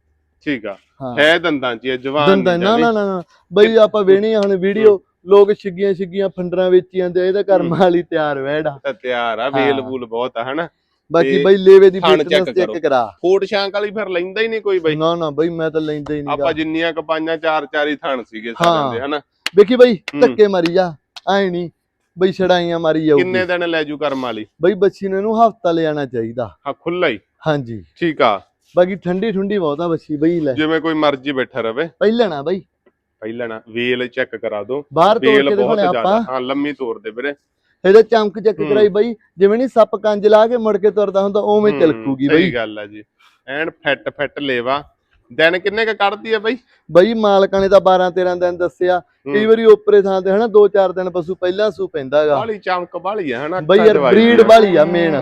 S2: ਠੀਕ ਆ।
S1: ਹਾਂ।
S2: ਦੰਦਾਂ ਚ ਜਵਾਨ
S1: ਦੰਦਾਂ
S2: ਨੀ
S1: ਨਾ। ਨਾ ਨਾ ਨਾ। ਬਈ ਆਪਾਂ ਵੇਣੀ ਹੁਣ ਵੀਡੀਓ ਲੋਕ ਛਿੱਗੀਆਂ ਛਿੱਗੀਆਂ ਫੰਡਰਾਂ ਵੇਚੀ ਜਾਂਦੇ ਆ, ਇਹਦਾ ਕਰਮ ਵਾਲੀ ਤਿਆਰ ਵੈੜਾ
S2: ਤਿਆਰ ਆ। ਵੇਲ ਵੂਲ ਬਹੁਤ ਆ ਹਨਾ?
S1: ਬਾਕੀ ਬਈ ਲੇਵੇ ਦੀ
S2: ਥਣ
S1: ਫਿਟਨੈਸ
S2: check
S1: ਚੈੱਕ
S2: ਕਰੋ।
S1: ਕਰਾ।
S2: ਫੋਟ ਸ਼ਾਂਕ ਵਾਲੀ ਫਿਰ ਲੈਂਦਾ ਹੀ ਨਹੀਂ ਕੋਈ ਬਈ।
S1: ਨਾ ਨਾ ਬਈ ਮੈਂ ਤਾਂ ਲੈਂਦਾ ਹੀ
S2: ਆਪਾਂ ਜਿੰਨੀਆਂ ਕਪਾਈਆਂ ਚਾਰ ਚਾਰ ਹੀ ਥਣ ਸੀਗੇ ਸਾਰਿਆਂ
S1: ਹਾਂ।
S2: ਹਨਾ?
S1: ਵੇਖੀ ਬਈ
S2: ਹੂੰ।
S1: ਧੱਕੇ ਮਾਰੀ ਜਾ ਐ ਨਹੀਂ ਬਈ ਛੜਾਈਆਂ ਮਾਰੀ ਜਾਊਗੀ।
S2: ਕਿੰਨੇ ਦਿਨ ਲੈ ਜੂ ਕਰਮ ਵਾਲੀ?
S1: ਬਈ ਬੱਚੀ ਨੂੰ ਇਹਨੂੰ ਹਫਤਾ ਲੈ ਜਾਣਾ ਚਾਹੀਦਾ।
S2: ਹਾਂ ਖੁੱਲਾ ਹੀ।
S1: ਹਾਂਜੀ।
S2: ਠੀਕ ਆ।
S1: ਬਾਕੀ ਠੰਡੀ ਠੁੰਡੀ ਬਹੁਤ ਆ ਬੱਚੀ ਬਈ ਲੈ।
S2: ਜਿਵੇਂ ਕੋਈ ਮਰਜ਼ੀ ਬੈਠਾ ਰਵੇ।
S1: ਪਹਿਲਾਂ ਨਾ ਬਈ।
S2: ਪਹਿਲਾਂ ਨਾ ਵੇਲ ਚੈੱਕ ਕਰਾ ਦੋ।
S1: ਬਾਹਰ ਤੋੜ
S2: ਵੇਲ
S1: ਕੇ
S2: ਬਹੁਤ ਜ਼ਿਆਦਾ
S1: ਆਪਾਂ।
S2: ਹਾਂ ਲੰਮੀ ਤੋਰ ਦੇ ਵੀਰੇ।
S1: ਇਹਦਾ ਚਮਕ ਚੱਕ। ਕਰਾਈ ਬਈ ਜਿਵੇਂ ਨਹੀਂ ਸੱਪ ਕੰਜ ਲਾ ਕੇ ਮੁੜ ਕੇ ਤੁਰਦਾ ਹੁੰਦਾ ਉਵੇਂ ਤਿਲਕੂਗੀ
S2: ਸਹੀ
S1: ਬਈ
S2: ਗੱਲ ਆ ਜੀ ਐਨ ਫਿੱਟ ਫਿੱਟ ਲੇਵਾ ਦਿਨ ਕਿੰਨੇ ਕ ਕੱਢਦੀ ਆ ਬਈ
S1: ਬਈ ਮਾਲਕਾਂ ਨੇ ਤਾਂ 12 13 ਦਿਨ ਦੱਸਿਆ ਕਈ ਵਾਰੀ ਓਪਰੇ ਥਾਂ ਤੇ ਹਨਾ 2-4 ਦਿਨ ਪਸ਼ੂ ਪਹਿਲਾਂ ਸੂ ਪੈਂਦਾਗਾ
S2: ਬਾਲੀ ਚਮਕ ਬਾਲੀ ਆ ਹਨਾ
S1: ਬਈ ਯਾਰ ਬਰੀਡ
S2: ਆ।
S1: ਵਾਲੀ ਆ ਮੇਨ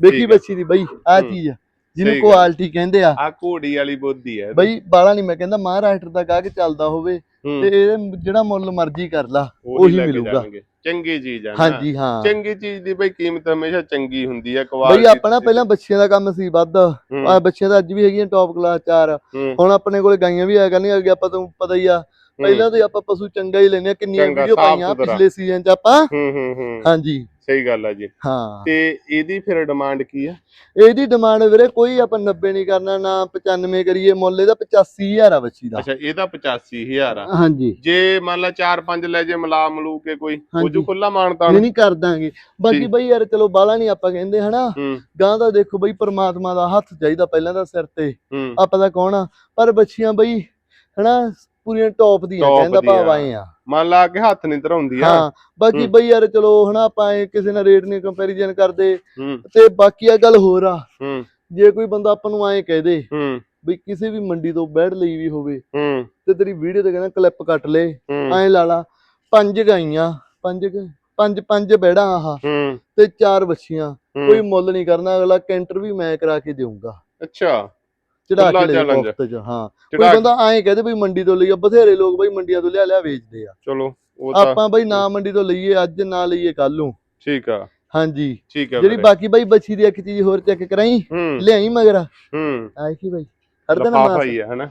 S1: ਵੇਖੀ
S2: ਆ।
S1: ਬੱਚੀ ਦੀ ਬਈ ਆ। ਚੀਜ਼ ਜਿਹਨੂੰ
S2: ਸਹੀ ਗੱਲ।
S1: ਕੁਆਲਿਟੀ ਕਹਿੰਦੇ ਆ
S2: ਆ ਘੋੜੀ ਵਾਲੀ ਬੋਦੀ ਹੈ
S1: ਬਈ ਬਾਲਾ ਨਹੀਂ ਮੈਂ ਕਹਿੰਦਾ ਮਹਾਰਾਸ਼ਟਰ ਦਾ ਗਾਹਕ ਚੱਲਦਾ ਹੋਵੇ ਤੇ ਇਹ ਜਿਹੜਾ ਮੁੱਲ ਮਰਜ਼ੀ ਕਰ ਲਾ
S2: ਉਹੀ
S1: ਮਿਲੂਗਾ।
S2: ਚੰਗੀ ਚੀਜ਼ ਆ ਨਾ।
S1: ਹਾਂਜੀ ਹਾਂ।
S2: ਚੰਗੀ ਚੀਜ਼ ਦੀ ਬਈ ਕੀਮਤ ਹਮੇਸ਼ਾ ਚੰਗੀ ਹੁੰਦੀ ਆ
S1: ਬਈ
S2: ਕੁਆਲਿਟੀ
S1: ਆਪਣਾ ਪਹਿਲਾਂ ਬੱਚਿਆਂ ਦਾ ਕੰਮ ਸੀ ਵੱਧ। ਆ ਬੱਚਿਆਂ ਦਾ ਅੱਜ ਵੀ ਹੈਗੀਆਂ ਟੌਪ ਕਲਾਸ ਚਾਰ। ਹੁਣ ਆਪਣੇ ਕੋਲੇ ਗਾਈਆਂ ਵੀ ਆ ਕਰਨੀਆਂ ਅੱਗੇ ਆਪਾਂ ਤੁਹਾਨੂੰ ਪਤਾ ਹੀ ਆ ਪਹਿਲਾਂ ਤੇ ਆਪਾਂ ਪਸ਼ੂ ਚੰਗਾ ਹੀ ਲੈਨੇ ਆ ਕਿੰਨੀਆਂ
S2: ਚੰਗਾ,
S1: ਵੀਡੀਓ
S2: ਸਾਫ਼
S1: ਪਾਈਆਂ
S2: ਸੁਥਰਾ।
S1: ਪਿਛਲੇ ਸੀਜ਼ਨ ਚ ਆਪਾਂ।
S2: ਹੂੰ ਹੂੰ ਹੂੰ।
S1: ਹਾਂਜੀ।
S2: ਸਹੀ ਗੱਲ ਆ ਜੀ।
S1: ਹਾਂ।
S2: ਤੇ ਇਹਦੀ ਫਿਰ ਡਿਮਾਂਡ ਕੀ ਆ?
S1: ਇਹਦੀ ਡਿਮਾਂਡ ਵੀਰੇ ਕੋਈ ਆਪਾਂ 90 ਨਹੀਂ ਕਰਨਾ ਨਾ 95 ਕਰੀਏ ਮੁੱਲ ਇਹਦਾ 85000 ਆ ਬੱਚੀ ਦਾ।
S2: ਅੱਛਾ ਇਹਦਾ 85000 ਆ।
S1: ਹਾਂਜੀ।
S2: ਜੇ ਮੰਨ ਲਾ 4-5 ਲੈ ਜੇ ਮਲਾ ਮਲੂ ਕੇ ਕੋਈ
S1: ਹਾਂਜੀ।
S2: ਕੁਝ ਖੁੱਲਾ ਮਾਨਤਾਨ
S1: ਨਹੀਂ ਨਹੀਂ ਕਰ ਦਾਂਗੇ। ਬਾਕੀ
S2: ਠੀਕ।
S1: ਬਈ ਯਾਰ ਚਲੋ ਬਾਲਾ ਨਹੀਂ ਆਪਾਂ ਕਹਿੰਦੇ ਹਨਾ?
S2: ਹੂੰ।
S1: ਗਾਂ ਦਾ ਦੇਖੋ ਬਈ ਪ੍ਰਮਾਤਮਾ ਦਾ ਹੱਥ ਚਾਹੀਦਾ ਪਹਿਲਾਂ ਤਾਂ ਸਿਰ ਤੇ।
S2: ਹੂੰ।
S1: ਆਪਾਂ ਦਾ ਕੌਣ ਆ? ਪਰ ਬੱਚੀਆਂ ਬਈ ਹਨਾ ਪੂਰੀਆਂ ਟੌਪ ਦੀਆਂ
S2: Top
S1: ਕਹਿੰਦਾ
S2: ਦੀਆਂ।
S1: ਭਾਵ ਆਏ ਆ।
S2: ਮੰਨ ਲਾ ਕੇ ਹੱਥ ਨਹੀਂ ਧਰਾਉਂਦੀ ਆ।
S1: ਹਾਂ ਬਾਕੀ
S2: ਹੂੰ।
S1: ਬਈ ਯਾਰ ਚਲੋ ਹਨਾ ਆਪਾਂ ਇਹ ਕਿਸੇ ਨਾਲ ਰੇਟ ਨਹੀਂ ਕੰਪੈਰੀਜ਼ਨ ਕਰਦੇ।
S2: ਹੂੰ।
S1: ਤੇ ਬਾਕੀ ਆ ਗੱਲ ਹੋਰ ਆ।
S2: ਹੂੰ।
S1: ਜੇ ਕੋਈ ਬੰਦਾ ਆਪਾਂ ਨੂੰ ਐਂ ਕਹਿ ਦੇ
S2: ਹੂੰ।
S1: ਬਈ ਕਿਸੇ ਵੀ ਮੰਡੀ ਤੋਂ ਬੈੜ ਲਈ ਵੀ ਹੋਵੇ
S2: ਹੂੰ।
S1: ਤੇ ਤੇਰੀ ਵੀਡੀਓ ਤੇ ਕਹਿੰਦਾ ਕਲਿੱਪ ਕੱਟ ਲੈ
S2: ਹੂੰ।
S1: ਐਂ ਲਾ ਲਾ ਪੰਜ ਗਾਈਆਂ ਪੰਜ ਕੁ- ਪੰਜ ਪੰਜ ਬੈੜਾਂ ਆਹ
S2: ਹੂੰ।
S1: ਤੇ ਚਾਰ ਬੱਚੀਆਂ
S2: ਹੂੰ।
S1: ਕੋਈ ਮੁੱਲ ਨਹੀਂ ਕਰਨਾ ਅਗਲਾ ਕੈਂਟਰ ਵੀ ਮੈਂ ਕਰਾ ਕੇ ਦੇਊਂਗਾ।
S2: ਅੱਛਾ।
S1: ਚੜਾ ਕੇ ਲੈ। ਮੁਫਤ ਚ ਹਾਂ। ਕੋਈ ਬੰਦਾ ਐਂ ਕਹਦੇ ਬਈ ਮੰਡੀ ਤੋਂ ਲਈ ਆ ਬਥੇਰੇ ਲੋਕ ਬਈ ਮੰਡੀਆਂ ਤੋਂ ਲਿਆ ਲਿਆ ਵੇਚਦੇ ਆ।
S2: ਚਲੋ ਉਹ ਤਾਂ
S1: ਆਪਾਂ ਬਈ ਨਾ ਮੰਡੀ ਤੋਂ ਲਈਏ ਅੱਜ ਨਾ ਲਈਏ ਕੱਲ ਨੂੰ।
S2: ਠੀਕ ਆ।
S1: ਹਾਂਜੀ।
S2: ਠੀਕ ਆ
S1: ਜਿਹੜੀ। ਬਾਕੀ ਬਈ ਬੱਚੀ ਦੀ ਇੱਕ ਚੀਜ਼ ਹੋਰ ਚੈੱਕ ਕਰਾਈ
S2: ਹੂੰ।
S1: ਲਿਆਈ ਮਗਰ?
S2: ਹੂੰ।
S1: ਆਈ ਕੀ ਬਈ? ਹਰਦਨ
S2: ਲਫਾਫਾ
S1: ਮਾਸ।
S2: ਹੀ ਹੈ ਹਨਾ?